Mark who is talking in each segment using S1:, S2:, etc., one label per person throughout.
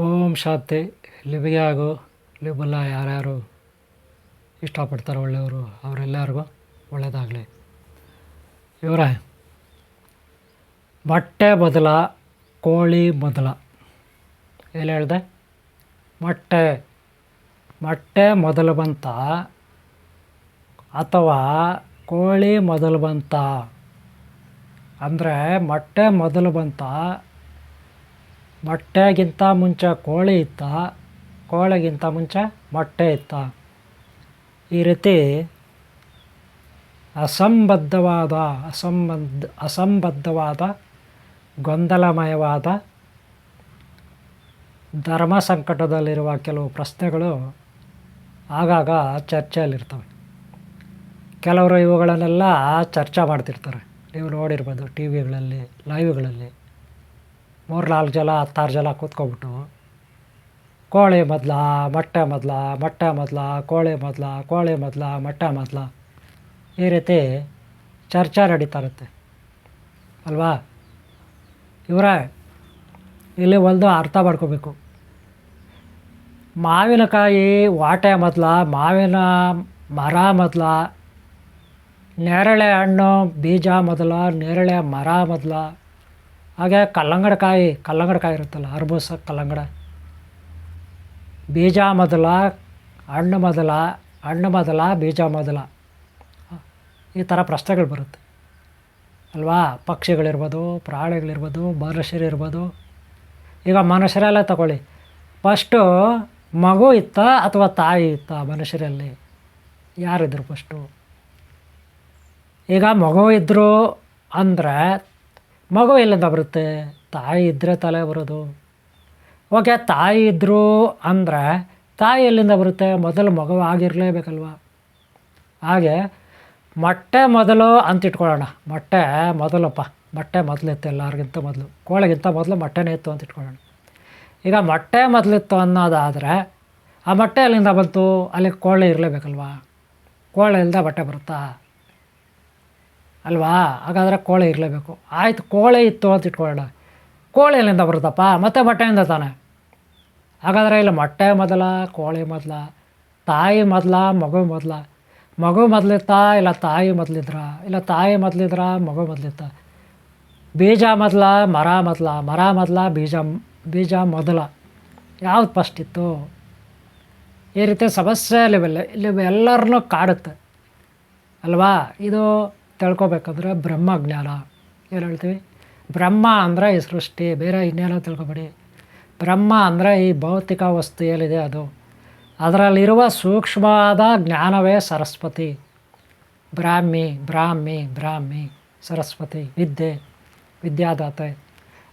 S1: ಓಂ ಶಾಂತಿ. ಲಿಬಿಗೆ ಆಗು ಲಿಬಲ್ಲ ಯಾರ್ಯಾರು ಇಷ್ಟಪಡ್ತಾರೋ ಒಳ್ಳೆಯವರು, ಅವರೆಲ್ಲರಿಗೂ ಒಳ್ಳೆಯದಾಗಲಿ. ಇವರ ಮೊಟ್ಟೆ ಬದಲ, ಕೋಳಿ ಮೊದಲ ಏನು ಹೇಳಿದೆ? ಮೊಟ್ಟೆ ಮೊಟ್ಟೆ ಮೊದಲು ಬಂತ ಅಥವಾ ಕೋಳಿ ಮೊದಲು ಬಂತ? ಅಂದರೆ ಮೊಟ್ಟೆ ಮೊದಲು ಬಂತ ಮೊಟ್ಟೆಗಿಂತ ಮುಂಚೆ ಕೋಳಿ ಇತ್ತ, ಕೋಳಿಗಿಂತ ಮುಂಚೆ ಮೊಟ್ಟೆ ಇತ್ತ. ಈ ರೀತಿ ಅಸಂಬದ್ಧವಾದ, ಅಸಂಬದ್ಧ, ಅಸಂಬದ್ಧವಾದ, ಗೊಂದಲಮಯವಾದ ಧರ್ಮ ಸಂಕಟದಲ್ಲಿರುವ ಕೆಲವು ಪ್ರಶ್ನೆಗಳು ಆಗಾಗ ಚರ್ಚೆಯಲ್ಲಿರ್ತವೆ. ಕೆಲವರು ಇವುಗಳನ್ನೆಲ್ಲ ಚರ್ಚೆ ಮಾಡ್ತಿರ್ತಾರೆ. ನೀವು ನೋಡಿರ್ಬೋದು ಟಿ ವಿಗಳಲ್ಲಿ, ಲೈವ್ಗಳಲ್ಲಿ. ಮೂರು ನಾಲ್ಕು ಜಲ, ಹತ್ತಾರು ಜಲ ಕೂತ್ಕೊಬಿಟ್ಟು ಕೋಳಿ ಮೊದಲ, ಮೊಟ್ಟೆ ಮೊದಲ ಮೊಟ್ಟೆ ಮೊದಲ, ಕೋಳಿ ಮೊದಲ ಕೋಳಿ ಮೊದಲ, ಮೊಟ್ಟೆ ಮೊದಲ. ಈ ರೀತಿ ಚರ್ಚೆ ನಡೀತಾ ಇರುತ್ತೆ. ಅಲ್ವಾ? ಇವರೇ, ಇಲ್ಲಿ ಒಂದು ಅರ್ಥ ಮಾಡ್ಕೋಬೇಕು. ಮಾವಿನಕಾಯಿ ವಾಟೆ ಮೊದಲ, ಮಾವಿನ ಮರ ಮೊದಲ, ನೇರಳೆ ಹಣ್ಣು ಬೀಜ ಮೊದಲ, ನೇರಳೆ ಮರ ಮೊದಲ. ಹಾಗೆ ಕಲ್ಲಂಗಡಕಾಯಿ ಕಲ್ಲಂಗಡಕಾಯಿ ಇರುತ್ತಲ್ಲ, ಅರ್ಬೂಸ ಕಲ್ಲಂಗಡ. ಬೀಜ ಮೊದಲ, ಹಣ್ಣು ಮೊದಲ ಹಣ್ಣು ಮೊದಲ, ಬೀಜ ಮೊದಲ. ಈ ಥರ ಪ್ರಶ್ನೆಗಳು ಬರುತ್ತೆ. ಅಲ್ವಾ? ಪಕ್ಷಿಗಳಿರ್ಬೋದು, ಪ್ರಾಣಿಗಳಿರ್ಬೋದು ಮನುಷ್ಯರಿರ್ಬೋದು ಈಗ ಮನುಷ್ಯರೆಲ್ಲ ತಗೊಳ್ಳಿ. ಫಸ್ಟು ಮಗು ಇತ್ತ ಅಥವಾ ತಾಯಿ ಇತ್ತ ಮನುಷ್ಯರಲ್ಲಿ? ಯಾರಿದ್ರು ಫಸ್ಟು ಈಗ ಮಗು ಇದ್ದರು ಅಂದರೆ ಮಗು ಎಲ್ಲಿಂದ ಬರುತ್ತೆ? ತಾಯಿ ಇದ್ದರೆ ತಲೆ ಬರೋದು. ಓಕೆ ತಾಯಿ ಇದ್ದರು ಅಂದರೆ ತಾಯಿ ಎಲ್ಲಿಂದ ಬರುತ್ತೆ? ಮೊದಲು ಮಗು ಆಗಿರಲೇಬೇಕಲ್ವ? ಹಾಗೆ ಮೊಟ್ಟೆ ಮೊದಲು ಅಂತ ಇಟ್ಕೊಳ್ಳೋಣ. ಮೊಟ್ಟೆ ಮೊದಲಪ್ಪ. ಮೊಟ್ಟೆ ಮೊದಲಿತ್ತು ಎಲ್ಲರಿಗಿಂತ ಮೊದಲು. ಕೋಳಿಗಿಂತ ಮೊದಲು ಮೊಟ್ಟೆನೇ ಇತ್ತು ಅಂತ ಇಟ್ಕೊಳ್ಳೋಣ. ಈಗ ಮೊಟ್ಟೆ ಮೊದಲಿತ್ತು ಅನ್ನೋದಾದರೆ ಆ ಮೊಟ್ಟೆ ಎಲ್ಲಿಂದ ಬಂತು? ಅಲ್ಲಿ ಕೋಳಿ ಇರಲೇಬೇಕಲ್ವಾ? ಕೋಳಿ ಇಲ್ಲದ ಮೊಟ್ಟೆ ಬರುತ್ತಾ? ಅಲ್ವಾ? ಹಾಗಾದರೆ ಕೋಳೆ ಇರಲೇಬೇಕು. ಆಯ್ತು, ಕೋಳೆ ಇತ್ತು ಅಂತ ಇಟ್ಕೊಳ್ಳೋಣ. ಕೋಳೆ ಎಲ್ಲಿಂದ ಬರುತ್ತಪ್ಪ? ಮತ್ತೆ ಮೊಟ್ಟೆಯಿಂದ ತಾನೆ? ಹಾಗಾದರೆ ಇಲ್ಲಿ ಮೊಟ್ಟೆ ಮೊದಲ, ಕೋಳಿ ಮೊದಲ, ತಾಯಿ ಮೊದಲ, ಮಗು ಮೊದಲ. ಮಗು ಮೊದಲಿತ್ತಾ, ಇಲ್ಲ ತಾಯಿ ಮೊದಲಿದ್ರ? ಇಲ್ಲ ತಾಯಿ ಮೊದಲಿದ್ರ, ಮಗು ಮೊದಲಿತ್ತ? ಬೀಜ ಮೊದಲ, ಮರ ಮೊದಲ? ಮರ ಮೊದಲ, ಬೀಜ ಬೀಜ ಮೊದಲ. ಯಾವ್ದು ಫಸ್ಟ್ ಇತ್ತು? ಈ ರೀತಿ ಸಮಸ್ಯೆ ಲೆವೆಲ್ ಇಲ್ಲಿ ಎಲ್ಲರನ್ನೂ ಕಾಡುತ್ತೆ. ಅಲ್ವಾ? ಇದು ತಿಳ್ಕೊಬೇಕಂದ್ರೆ ಬ್ರಹ್ಮಜ್ಞಾನ ಏನು ಹೇಳ್ತೀವಿ? ಬ್ರಹ್ಮ ಅಂದರೆ ಈ ಸೃಷ್ಟಿ, ಬೇರೆ ಇನ್ನೇನೋ ತಿಳ್ಕೊಬೇಡಿ. ಬ್ರಹ್ಮ ಅಂದರೆ ಈ ಭೌತಿಕ ವಸ್ತು ಏನಿದೆ ಅದು. ಅದರಲ್ಲಿರುವ ಸೂಕ್ಷ್ಮವಾದ ಜ್ಞಾನವೇ ಸರಸ್ವತಿ. ಬ್ರಾಹ್ಮಿ ಬ್ರಾಹ್ಮಿ ಬ್ರಾಹ್ಮಿ, ಸರಸ್ವತಿ, ವಿದ್ಯೆ, ವಿದ್ಯಾದಾತೆ.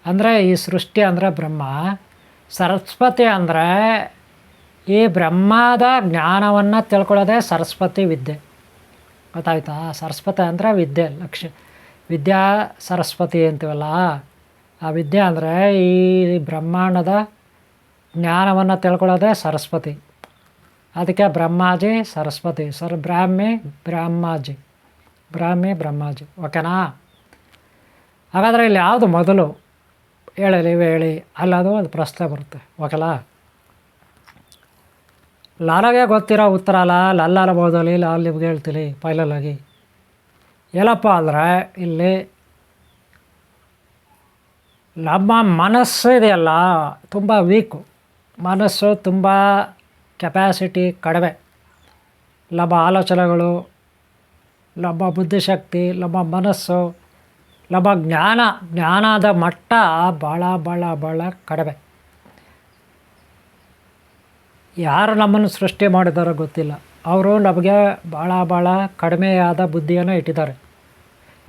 S1: ಅಂದರೆ ಈ ಸೃಷ್ಟಿ ಅಂದರೆ ಬ್ರಹ್ಮ. ಸರಸ್ವತಿ ಅಂದರೆ ಈ ಬ್ರಹ್ಮದ ಜ್ಞಾನವನ್ನು ತಿಳ್ಕೊಳ್ಳೋದೇ ಸರಸ್ವತಿ ವಿದ್ಯೆ. ಗೊತ್ತಾಯ್ತಾ? ಸರಸ್ವತಿ ಅಂದರೆ ವಿದ್ಯೆ ಲಕ್ಷ್ಯ ವಿದ್ಯಾ, ಸರಸ್ವತಿ ಅಂತೀವಲ್ಲ? ಆ ವಿದ್ಯೆ ಅಂದರೆ ಈ ಬ್ರಹ್ಮಾಂಡದ ಜ್ಞಾನವನ್ನು ತಿಳ್ಕೊಳ್ಳೋದೇ ಸರಸ್ವತಿ. ಅದಕ್ಕೆ ಬ್ರಹ್ಮಾಜಿ, ಸರಸ್ವತಿ. ಸರ್, ಬ್ರಾಹ್ಮಿ, ಬ್ರಹ್ಮಾಜಿ. ಬ್ರಾಹ್ಮಿ, ಬ್ರಹ್ಮಾಜಿ. ಓಕೆನಾ? ಹಾಗಾದರೆ ಇಲ್ಲಿ ಯಾವುದು ಮೊದಲು ಹೇಳಿ ನೀವೇ ಹೇಳಿ, ಅಲ್ಲದು ಒಂದು ಪ್ರಶ್ನೆ ಬರುತ್ತೆ. ಓಕೆಲಾ ಲಾಲಾಗೆ ಗೊತ್ತಿರೋ ಉತ್ತರ ಅಲ್ಲ ಲಲ್ಲಾಲ ಬೋದಲ್ಲಿ ಲಾಲ್ ನಿಮ್ಗೆ ಹೇಳ್ತೀನಿ ಫೈನಲಾಗಿ ಏನಪ್ಪ ಅಂದರೆ ಇಲ್ಲಿ ನಮ್ಮ ಮನಸ್ಸು ಇದೆಯಲ್ಲ, ತುಂಬ ವೀಕು ಮನಸ್ಸು ತುಂಬ ಕೆಪ್ಯಾಸಿಟಿ ಕಡಿಮೆ. ನಮ್ಮ ಆಲೋಚನೆಗಳು, ನಮ್ಮ ಬುದ್ಧಿಶಕ್ತಿ, ನಮ್ಮ ಮನಸ್ಸು, ನಮ್ಮ ಜ್ಞಾನ, ಜ್ಞಾನದ ಮಟ್ಟ ಭಾಳ ಭಾಳ ಭಾಳ ಕಡಿಮೆ. ಯಾರು ನಮ್ಮನ್ನು ಸೃಷ್ಟಿ ಮಾಡಿದಾರೋ ಗೊತ್ತಿಲ್ಲ. ಅವರು ನಮಗೆ ಭಾಳ ಭಾಳ ಕಡಿಮೆಯಾದ ಬುದ್ಧಿಯನ್ನು ಇಟ್ಟಿದ್ದಾರೆ.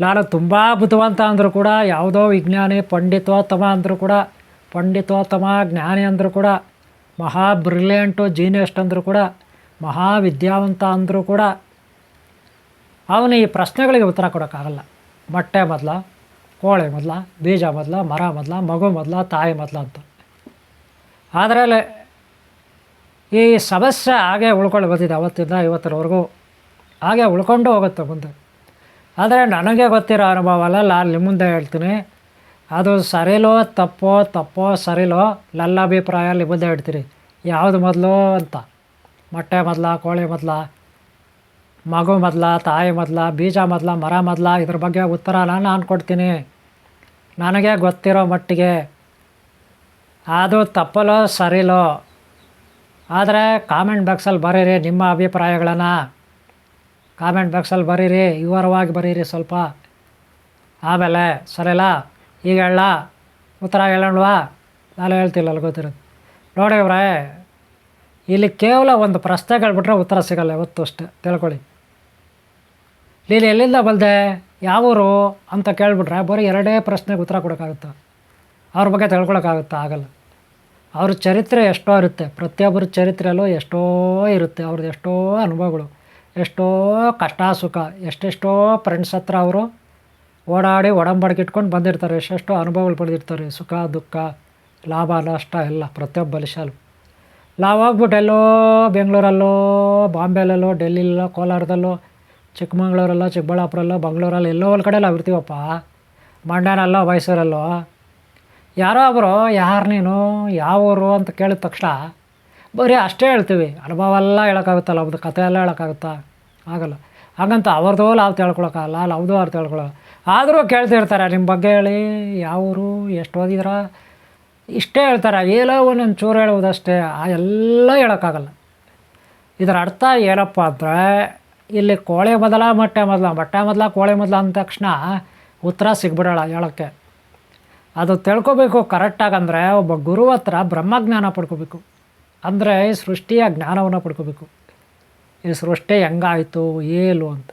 S1: ನಾನು ತುಂಬ ಬುದ್ಧಿವಂತ ಅಂದರೂ ಕೂಡ, ಯಾವುದೋ ವಿಜ್ಞಾನಿ, ಪಂಡಿತೋತ್ತಮ ಅಂದರೂ ಕೂಡ, ಪಂಡಿತೋತ್ತಮ, ಜ್ಞಾನಿ ಅಂದರೂ ಕೂಡ, ಮಹಾ ಬ್ರಿಲಿಯಂಟು ಜೀನಿಯಸ್ಟ್ ಅಂದರೂ ಕೂಡ, ಮಹಾ ವಿದ್ಯಾವಂತ ಅಂದರೂ ಕೂಡ, ಅವನು ಈ ಪ್ರಶ್ನೆಗಳಿಗೆ ಉತ್ತರ ಕೊಡೋಕ್ಕಾಗಲ್ಲ. ಮೊಟ್ಟೆ ಮೊದಲ, ಕೋಳಿ ಮೊದಲ, ಬೀಜ ಮೊದಲ, ಮರ ಮೊದಲ, ಮಗು ಮೊದಲ, ತಾಯಿ ಮೊದಲ ಅಂತ. ಆದರೆ ಈ ಸಮಸ್ಯೆ ಹಾಗೆ ಉಳ್ಕೊಂಡು ಬಂದಿದೆ ಅವತ್ತಿಂದ ಇವತ್ತರವರೆಗೂ. ಹಾಗೆ ಉಳ್ಕೊಂಡು ಹೋಗುತ್ತೆ ಮುಂದೆ. ಆದರೆ ನನಗೆ ಗೊತ್ತಿರೋ ಅನುಭವ ಅಲ್ಲ ನಾನು ನಿಮ್ಮ ಮುಂದೆ ಹೇಳ್ತೀನಿ. ಅದು ಸರಿಲೋ, ತಪ್ಪೋ ತಪ್ಪೋ, ಸರಿಲೋ ನನ್ನ ಅಭಿಪ್ರಾಯ ನಿಮ್ಮ ಮುಂದೆ ಹೇಳ್ತೀನಿ ಯಾವುದು ಮೊದಲು ಅಂತ. ಮೊಟ್ಟೆ ಮೊದಲ, ಕೋಳಿ ಮೊದಲ, ಮಗು ಮೊದಲ, ತಾಯಿ ಮೊದಲ, ಬೀಜ ಮೊದಲ, ಮರ ಮೊದಲ, ಇದ್ರ ಬಗ್ಗೆ ಉತ್ತರ ನಾನು ಕೊಡ್ತೀನಿ. ನನಗೆ ಗೊತ್ತಿರೋ ಮಟ್ಟಿಗೆ. ಅದು ತಪ್ಪಲೋ, ಸರಿಲೋ ಆದರೆ ಕಾಮೆಂಟ್ ಬಾಕ್ಸಲ್ಲಿ ಬರೀರಿ, ನಿಮ್ಮ ಅಭಿಪ್ರಾಯಗಳನ್ನು. ಕಾಮೆಂಟ್ ಬಾಕ್ಸಲ್ಲಿ ಬರೀರಿ, ವಿವರವಾಗಿ ಬರೀರಿ ಸ್ವಲ್ಪ. ಆಮೇಲೆ ಸರಿಲ್ಲ ಈಗ ಹೇಳ ಉತ್ತರ ಹೇಳೋಣವಾ ನಾನು ಹೇಳ್ತಿಲ್ಲ ಗೊತ್ತಿರೋದು ನೋಡಿ ಇವ್ರೆ ಇಲ್ಲಿ ಕೇವಲ ಒಂದು ಪ್ರಶ್ನೆ ಬಿಟ್ಟರೆ ಉತ್ತರ ಸಿಗಲ್ಲ ಇವತ್ತು ಅಷ್ಟೇ. ತಿಳ್ಕೊಳ್ಳಿ. ನೀನು ಎಲ್ಲಿಂದ ಬಂದೆ? ಯಾವೂರು? ಅಂತ ಕೇಳಿಬಿಟ್ರೆ ಬರೀ ಎರಡೇ ಪ್ರಶ್ನೆಗೆ ಉತ್ತರ ಕೊಡೋಕ್ಕಾಗುತ್ತೆ? ಅವ್ರ ಬಗ್ಗೆ ತಿಳ್ಕೊಳಕ್ಕಾಗುತ್ತಾ? ಆಗಲ್ಲ. ಅವ್ರ ಚರಿತ್ರೆ ಎಷ್ಟೋ ಇರುತ್ತೆ. ಪ್ರತಿಯೊಬ್ಬರ ಚರಿತ್ರೆಯಲ್ಲೂ ಎಷ್ಟೋ ಇರುತ್ತೆ ಅವ್ರದ್ದು ಎಷ್ಟೋ ಅನುಭವಗಳು. ಎಷ್ಟೋ ಕಷ್ಟ ಸುಖ, ಎಷ್ಟೆಷ್ಟೋ ಫ್ರೆಂಡ್ಸ್ ಹತ್ರ ಅವರು ಓಡಾಡಿ ಒಡಂಬಡಿಕೆ ಇಟ್ಕೊಂಡು ಬಂದಿರ್ತಾರೆ. ಎಷ್ಟೆಷ್ಟೋ ಅನುಭವಗಳು ಪಡೆದಿರ್ತಾರೆ. ಸುಖ, ದುಃಖ, ಲಾಭ, ನಷ್ಟ ಎಲ್ಲ ಪ್ರತಿಯೊಬ್ಬ ಬಲಿಶಾಲು ನಾವು ಹೋಗ್ಬಿಟ್ಟು ಎಲ್ಲೋ ಬೆಂಗಳೂರಲ್ಲೋ ಬಾಂಬೆಲಲ್ಲೋ ಡೆಲ್ಲಿಲ್ಲೋ ಕೋಲಾರದಲ್ಲೋ, ಚಿಕ್ಕಮಂಗ್ಳೂರಲ್ಲೋ, ಚಿಕ್ಕಬಳ್ಳಾಪುರಲ್ಲೋ, ಬೆಂಗಳೂರಲ್ಲೋ ಎಲ್ಲೋ ಒಂದು ಕಡೆ ನಾವು ಇರ್ತೀವಪ್ಪ ಮಂಡ್ಯನಲ್ಲೋ, ಮೈಸೂರಲ್ಲೋ. ಯಾರೋ ಒಬ್ಬರು ಯಾರು ನೀನು? ಯಾವ ಊರು? ಅಂತ ಕೇಳಿದ ತಕ್ಷಣ, ಬರೀ ಅಷ್ಟೇ ಹೇಳ್ತೀವಿ. ಅನುಭವ ಎಲ್ಲ ಹೇಳೋಕ್ಕಾಗುತ್ತಲ್ಲ ಅವ್ರದ್ದು ಕಥೆ ಎಲ್ಲ ಹೇಳೋಕ್ಕಾಗುತ್ತಾ? ಆಗಲ್ಲ. ಹಾಗಂತ ಅವ್ರದ್ದು ನಾವು ತಿಳ್ಕೊಳಕ್ಕಾಗಲ್ಲ ಅವ್ರದ್ದು ಅವ್ರು ತಿಳ್ಕೊಳ್ಳೋ ಆದರೂ ಕೇಳ್ತಿರ್ತಾರೆ ನಿಮ್ಮ ಬಗ್ಗೆ ಹೇಳಿ, ಯಾವ ಊರು, ಎಷ್ಟು ಓದಿದ್ರ? ಇಷ್ಟೇ ಹೇಳ್ತಾರೆ, ಏನೋ ಒಂದೊಂದು ಚೂರು ಹೇಳುವುದಷ್ಟೇ, ಆ ಎಲ್ಲ ಹೇಳೋಕ್ಕಾಗಲ್ಲ. ಇದರ ಅರ್ಥ ಏನಪ್ಪ ಅಂದರೆ, ಇಲ್ಲಿ ಕೋಳಿ ಮೊದಲ, ಮೊಟ್ಟೆ ಮೊದಲ ಮೊಟ್ಟೆ ಮೊದಲ, ಕೋಳಿ ಮೊದಲ ಅಂದ ತಕ್ಷಣ ಉತ್ತರ ಸಿಗ್ಬಿಡೋಲ್ಲ ಹೇಳೋಕ್ಕೆ. ಅದು ತಿಳ್ಕೊಬೇಕು ಕರೆಕ್ಟಾಗಿ ಅಂದರೆ ಒಬ್ಬ ಗುರು ಹತ್ರ ಬ್ರಹ್ಮಜ್ಞಾನ ಪಡ್ಕೋಬೇಕು. ಅಂದರೆ ಸೃಷ್ಟಿಯ ಜ್ಞಾನವನ್ನು ಪಡ್ಕೋಬೇಕು. ಈ ಸೃಷ್ಟಿ ಹೆಂಗಾಯಿತು ಏಲು ಅಂತ.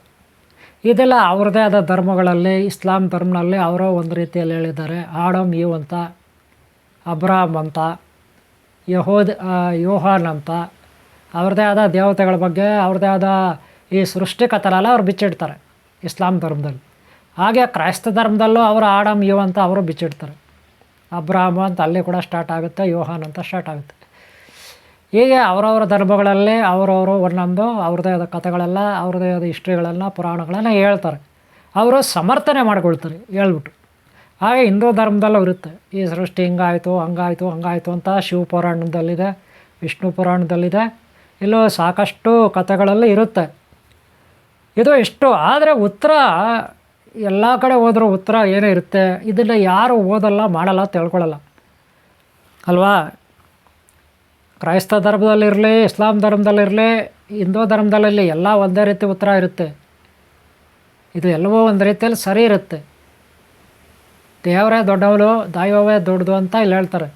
S1: ಇದೆಲ್ಲ ಅವ್ರದ್ದೇ ಆದ ಧರ್ಮಗಳಲ್ಲಿ, ಇಸ್ಲಾಂ ಧರ್ಮನಲ್ಲಿ ಅವರೋ ಒಂದು ರೀತಿಯಲ್ಲಿ ಹೇಳಿದ್ದಾರೆ. ಆಡಮ್ ಯು ಅಂತ ಅಬ್ರಾಮ್ ಅಂತ, ಯಹೋದ್ ಯೋಹಾನ್ ಅಂತ. ಅವ್ರದ್ದೇ ಆದ ದೇವತೆಗಳ ಬಗ್ಗೆ, ಅವ್ರದ್ದೇ ಆದ ಈ ಸೃಷ್ಟಿ ಕಥಲೆಲ್ಲ ಅವ್ರು ಬಿಚ್ಚಿಡ್ತಾರೆ ಇಸ್ಲಾಂ ಧರ್ಮದಲ್ಲಿ. ಹಾಗೆ ಕ್ರೈಸ್ತ ಧರ್ಮದಲ್ಲೂ ಅವರು ಆಡಮ್ ಯು ಅಂತ ಅವರು ಬಿಚ್ಚಿಡ್ತಾರೆ. ಅಬ್ರಾಹ್ಮ ಅಂತ ಅಲ್ಲಿ ಕೂಡ ಸ್ಟಾರ್ಟ್ ಆಗುತ್ತೆ, ಯೋಹಾನ್ ಅಂತ ಸ್ಟಾರ್ಟ್ ಆಗುತ್ತೆ. ಹೀಗೆ ಅವರವರ ಧರ್ಮಗಳಲ್ಲಿ ಅವರವರು ಒಂದೊಂದು ಅವ್ರದ್ದೇ ಆದ ಕಥೆಗಳೆಲ್ಲ ಅವ್ರದ್ದೇ ಆದ ಹಿಸ್ಟ್ರಿಗಳೆಲ್ಲ ಪುರಾಣಗಳನ್ನು ಹೇಳ್ತಾರೆ. ಅವರು ಸಮರ್ಥನೆ ಮಾಡ್ಕೊಳ್ತಾರೆ, ಹೇಳ್ಬಿಟ್ಟು. ಹಾಗೆ ಹಿಂದೂ ಧರ್ಮದಲ್ಲೂ ಇರುತ್ತೆ. ಈ ಸೃಷ್ಟಿ ಹಿಂಗಾಯಿತು, ಹಂಗಾಯಿತು ಹಂಗಾಯಿತು ಅಂತ ಶಿವ ಪುರಾಣದಲ್ಲಿದೆ, ವಿಷ್ಣು ಪುರಾಣದಲ್ಲಿದೆ. ಇಲ್ಲೂ ಸಾಕಷ್ಟು ಕಥೆಗಳಲ್ಲಿ ಇರುತ್ತೆ. ಇದು ಇಷ್ಟು. ಆದರೆ ಉತ್ತರ ಎಲ್ಲ ಕಡೆ ಹೋದರೂ ಉತ್ತರ ಏನೇ ಇರುತ್ತೆ, ಇದನ್ನು ಯಾರು ಓದಲ್ಲ, ಮಾಡಲ್ಲ ತಿಳ್ಕೊಳ್ಳಲ್ಲ ಅಲ್ವಾ? ಕ್ರೈಸ್ತ ಧರ್ಮದಲ್ಲಿರಲಿ, ಇಸ್ಲಾಂ ಧರ್ಮದಲ್ಲಿರಲಿ, ಹಿಂದೂ ಧರ್ಮದಲ್ಲಿರಲಿ ಎಲ್ಲ ಒಂದೇ ರೀತಿ ಉತ್ತರ ಇರುತ್ತೆ. ಇದು ಎಲ್ಲವೋ ಒಂದು ರೀತಿಯಲ್ಲಿ ಸರಿ ಇರುತ್ತೆ. ದೇವರೇ ದೊಡ್ಡವನು ದೈವವೇ ದೊಡ್ಡದು ಅಂತ ಇಲ್ಲಿ ಹೇಳ್ತಾರೆ.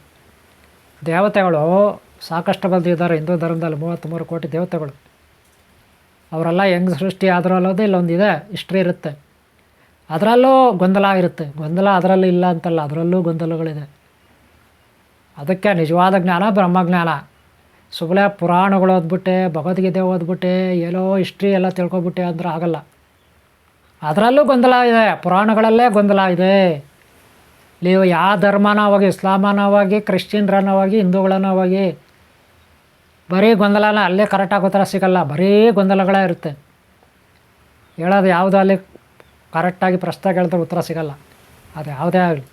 S1: ದೇವತೆಗಳು ಸಾಕಷ್ಟು ಬಂದಿದ್ದಾರೆ ಹಿಂದೂ ಧರ್ಮದಲ್ಲಿ ಮೂವತ್ತ್ಮೂರು ಕೋಟಿ ದೇವತೆಗಳು. ಅವರೆಲ್ಲ ಹೆಂಗೆ ಸೃಷ್ಟಿ ಆದರೂ ಅನ್ನೋದು ಇಲ್ಲೊಂದಿದೆ ಹಿಸ್ಟ್ರಿ ಇರುತ್ತೆ. ಅದರಲ್ಲೂ ಗೊಂದಲ ಇರುತ್ತೆ. ಗೊಂದಲ ಅದರಲ್ಲಿ ಇಲ್ಲ ಅಂತಲ್ಲ, ಅದರಲ್ಲೂ ಗೊಂದಲಗಳಿದೆ. ಅದಕ್ಕೆ ನಿಜವಾದ ಜ್ಞಾನ ಬ್ರಹ್ಮಜ್ಞಾನ. ಸುಮ್ಮನೆ ಪುರಾಣಗಳು ಓದ್ಬಿಟ್ಟೆ, ಭಗವದ್ಗೀತೆ ಓದ್ಬಿಟ್ಟೆ, ಏನೋ ಹಿಸ್ಟ್ರಿ ಎಲ್ಲ ತಿಳ್ಕೊಬಿಟ್ಟೆ ಅಂದ್ರೆ ಆಗಲ್ಲ. ಅದರಲ್ಲೂ ಗೊಂದಲ ಇದೆ, ಪುರಾಣಗಳಲ್ಲೇ ಗೊಂದಲ ಇದೆ. ನೀವು ಯಾವ ಧರ್ಮನವಾಗಿ ಇಸ್ಲಾಮನವಾಗಿ ಕ್ರಿಶ್ಚಿಯನ್ರನ್ನವಾಗಿ ಹಿಂದೂಗಳನ್ನವಾಗಿ ಬರೀ ಗೊಂದಲನ ಅಲ್ಲೇ ಕರೆಕ್ಟಾಗಿ ಥರ ಸಿಗಲ್ಲ, ಬರೀ ಗೊಂದಲಗಳೇ ಇರುತ್ತೆ. ಹೇಳೋದು ಯಾವುದೋ ಅಲ್ಲಿ ಕರೆಕ್ಟಾಗಿ ಪ್ರಶ್ನೆ ಕೇಳಿದ್ರೆ ಉತ್ತರ ಸಿಗಲ್ಲ. ಅದು, ಯಾವುದೇ ಆಗಲಿ.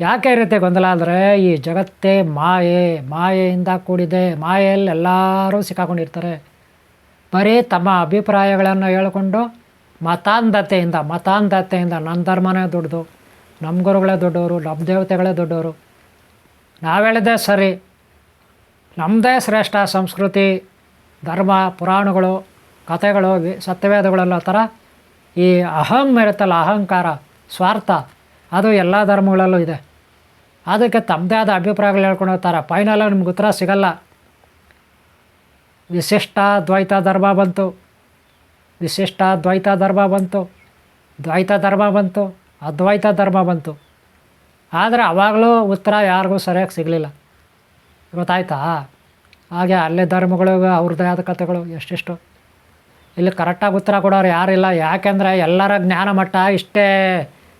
S1: ಯಾಕೆ ಇರುತ್ತೆ ಗೊಂದಲ ಅಂದರೆ, ಈ ಜಗತ್ತೇ ಮಾಯೆ, ಮಾಯೆಯಿಂದ ಕೂಡಿದೆ, ಮಾಯೆಯಲ್ಲಿ ಎಲ್ಲರೂ ಸಿಕ್ಕಾಕೊಂಡಿರ್ತಾರೆ. ಬರೀ ತಮ್ಮ ಅಭಿಪ್ರಾಯಗಳನ್ನು ಹೇಳಿಕೊಂಡು ಮತಾಂಧತೆಯಿಂದ ಮತಾಂಧತೆಯಿಂದ ನನ್ನ ಧರ್ಮನೇ ದೊಡ್ಡದು ನಮ್ಮ ಗುರುಗಳೇ ದೊಡ್ಡವರು ನಮ್ಮ ದೇವತೆಗಳೇ ದೊಡ್ಡವರು. ನಾವು ಸರಿ. ನಮ್ಮದೇ ಶ್ರೇಷ್ಠ ಸಂಸ್ಕೃತಿ, ಧರ್ಮ, ಪುರಾಣಗಳು, ಕಥೆಗಳು ಸತ್ಯವೇದಗಳೆಲ್ಲ ಥರ ಈ ಅಹಂ ಇರುತ್ತಲ್ಲ ಅಹಂಕಾರ, ಸ್ವಾರ್ಥ, ಅದು ಎಲ್ಲ ಧರ್ಮಗಳಲ್ಲೂ ಇದೆ. ಅದಕ್ಕೆ ತಮ್ಮದೇ ಆದ ಅಭಿಪ್ರಾಯಗಳು ಹೇಳ್ಕೊಂಡು ಹೋಗ್ತಾರೆ. ಫೈನಲ್ ನಿಮ್ಗೆ ಉತ್ತರ ಸಿಗಲ್ಲ. ವಿಶಿಷ್ಟ ದ್ವೈತ ಧರ್ಮ ಬಂತು. ವಿಶಿಷ್ಟ ದ್ವೈತ ಧರ್ಮ ಬಂತು. ದ್ವೈತ ಧರ್ಮ ಬಂತು. ಅದ್ವೈತ ಧರ್ಮ ಬಂತು. ಆದರೆ ಅವಾಗಲೂ ಉತ್ತರ ಯಾರಿಗೂ ಸರಿಯಾಗಿ ಸಿಗಲಿಲ್ಲ. ಗೊತ್ತಾಯ್ತಾ? ಹಾಗೆ ಅಲ್ಲೇ ಧರ್ಮಗಳು, ಅವ್ರದ್ದೇ ಆದ ಕಥೆಗಳು ಎಷ್ಟೆಷ್ಟು. ಇಲ್ಲಿ ಕರೆಕ್ಟಾಗಿ ಉತ್ತರ ಕೊಡೋರು ಯಾರಿಲ್ಲ. ಯಾಕೆಂದರೆ ಎಲ್ಲರ ಜ್ಞಾನ ಮಟ್ಟ ಇಷ್ಟೇ.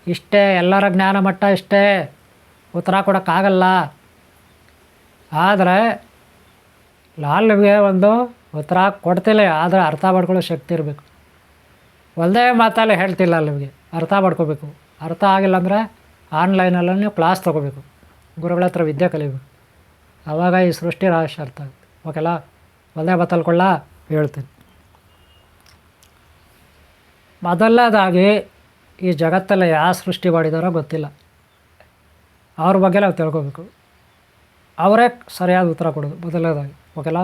S1: ಇಷ್ಟೇ. ಎಲ್ಲರ ಜ್ಞಾನ ಮಟ್ಟ ಇಷ್ಟೇ. ಉತ್ತರ ಕೊಡೋಕ್ಕಾಗಲ್ಲ. ಆದರೆ ಲಾಲ್ಗೆ ಒಂದು ಉತ್ತರ ಕೊಡ್ತಿಲ್ಲ. ಆದರೆ ಅರ್ಥ ಮಾಡ್ಕೊಳ್ಳೋ ಶಕ್ತಿ ಇರಬೇಕು. ಒಂದೇ ಮಾತಲ್ಲಿ ಹೇಳ್ತಿಲ್ಲ ಅಲ್ಲಿಗೆ ಅರ್ಥ ಮಾಡ್ಕೋಬೇಕು. ಅರ್ಥ ಆಗಿಲ್ಲ ಅಂದರೆ ಆನ್ಲೈನಲ್ಲೂ ನೀವು ಕ್ಲಾಸ್ ತೊಗೋಬೇಕು. ಗುರುಗಳ ಹತ್ರ ವಿದ್ಯೆ ಕಲಿಬೇಕು. ಆವಾಗ ಈ ಸೃಷ್ಟಿ ರಹಸ್ಯ ಅರ್ಥ ಆಗುತ್ತೆ. ಓಕೆಲ್ಲ ಒಂದೇ ಬತ್ತಲ್ಕೊಳ್ಳ ಹೇಳ್ತೀನಿ. ಮೊದಲನೇದಾಗಿ ಈ ಜಗತ್ತಲ್ಲಿ ಯಾವ ಸೃಷ್ಟಿ ಮಾಡಿದಾರೋ ಗೊತ್ತಿಲ್ಲ. ಅವ್ರ ಬಗ್ಗೆ ನಾವು ತಿಳ್ಕೊಬೇಕು. ಅವರೇ ಸರಿಯಾದ ಉತ್ತರ ಕೊಡೋದು ಮೊದಲನೇದಾಗಿ ಓಕೆಲ್ಲ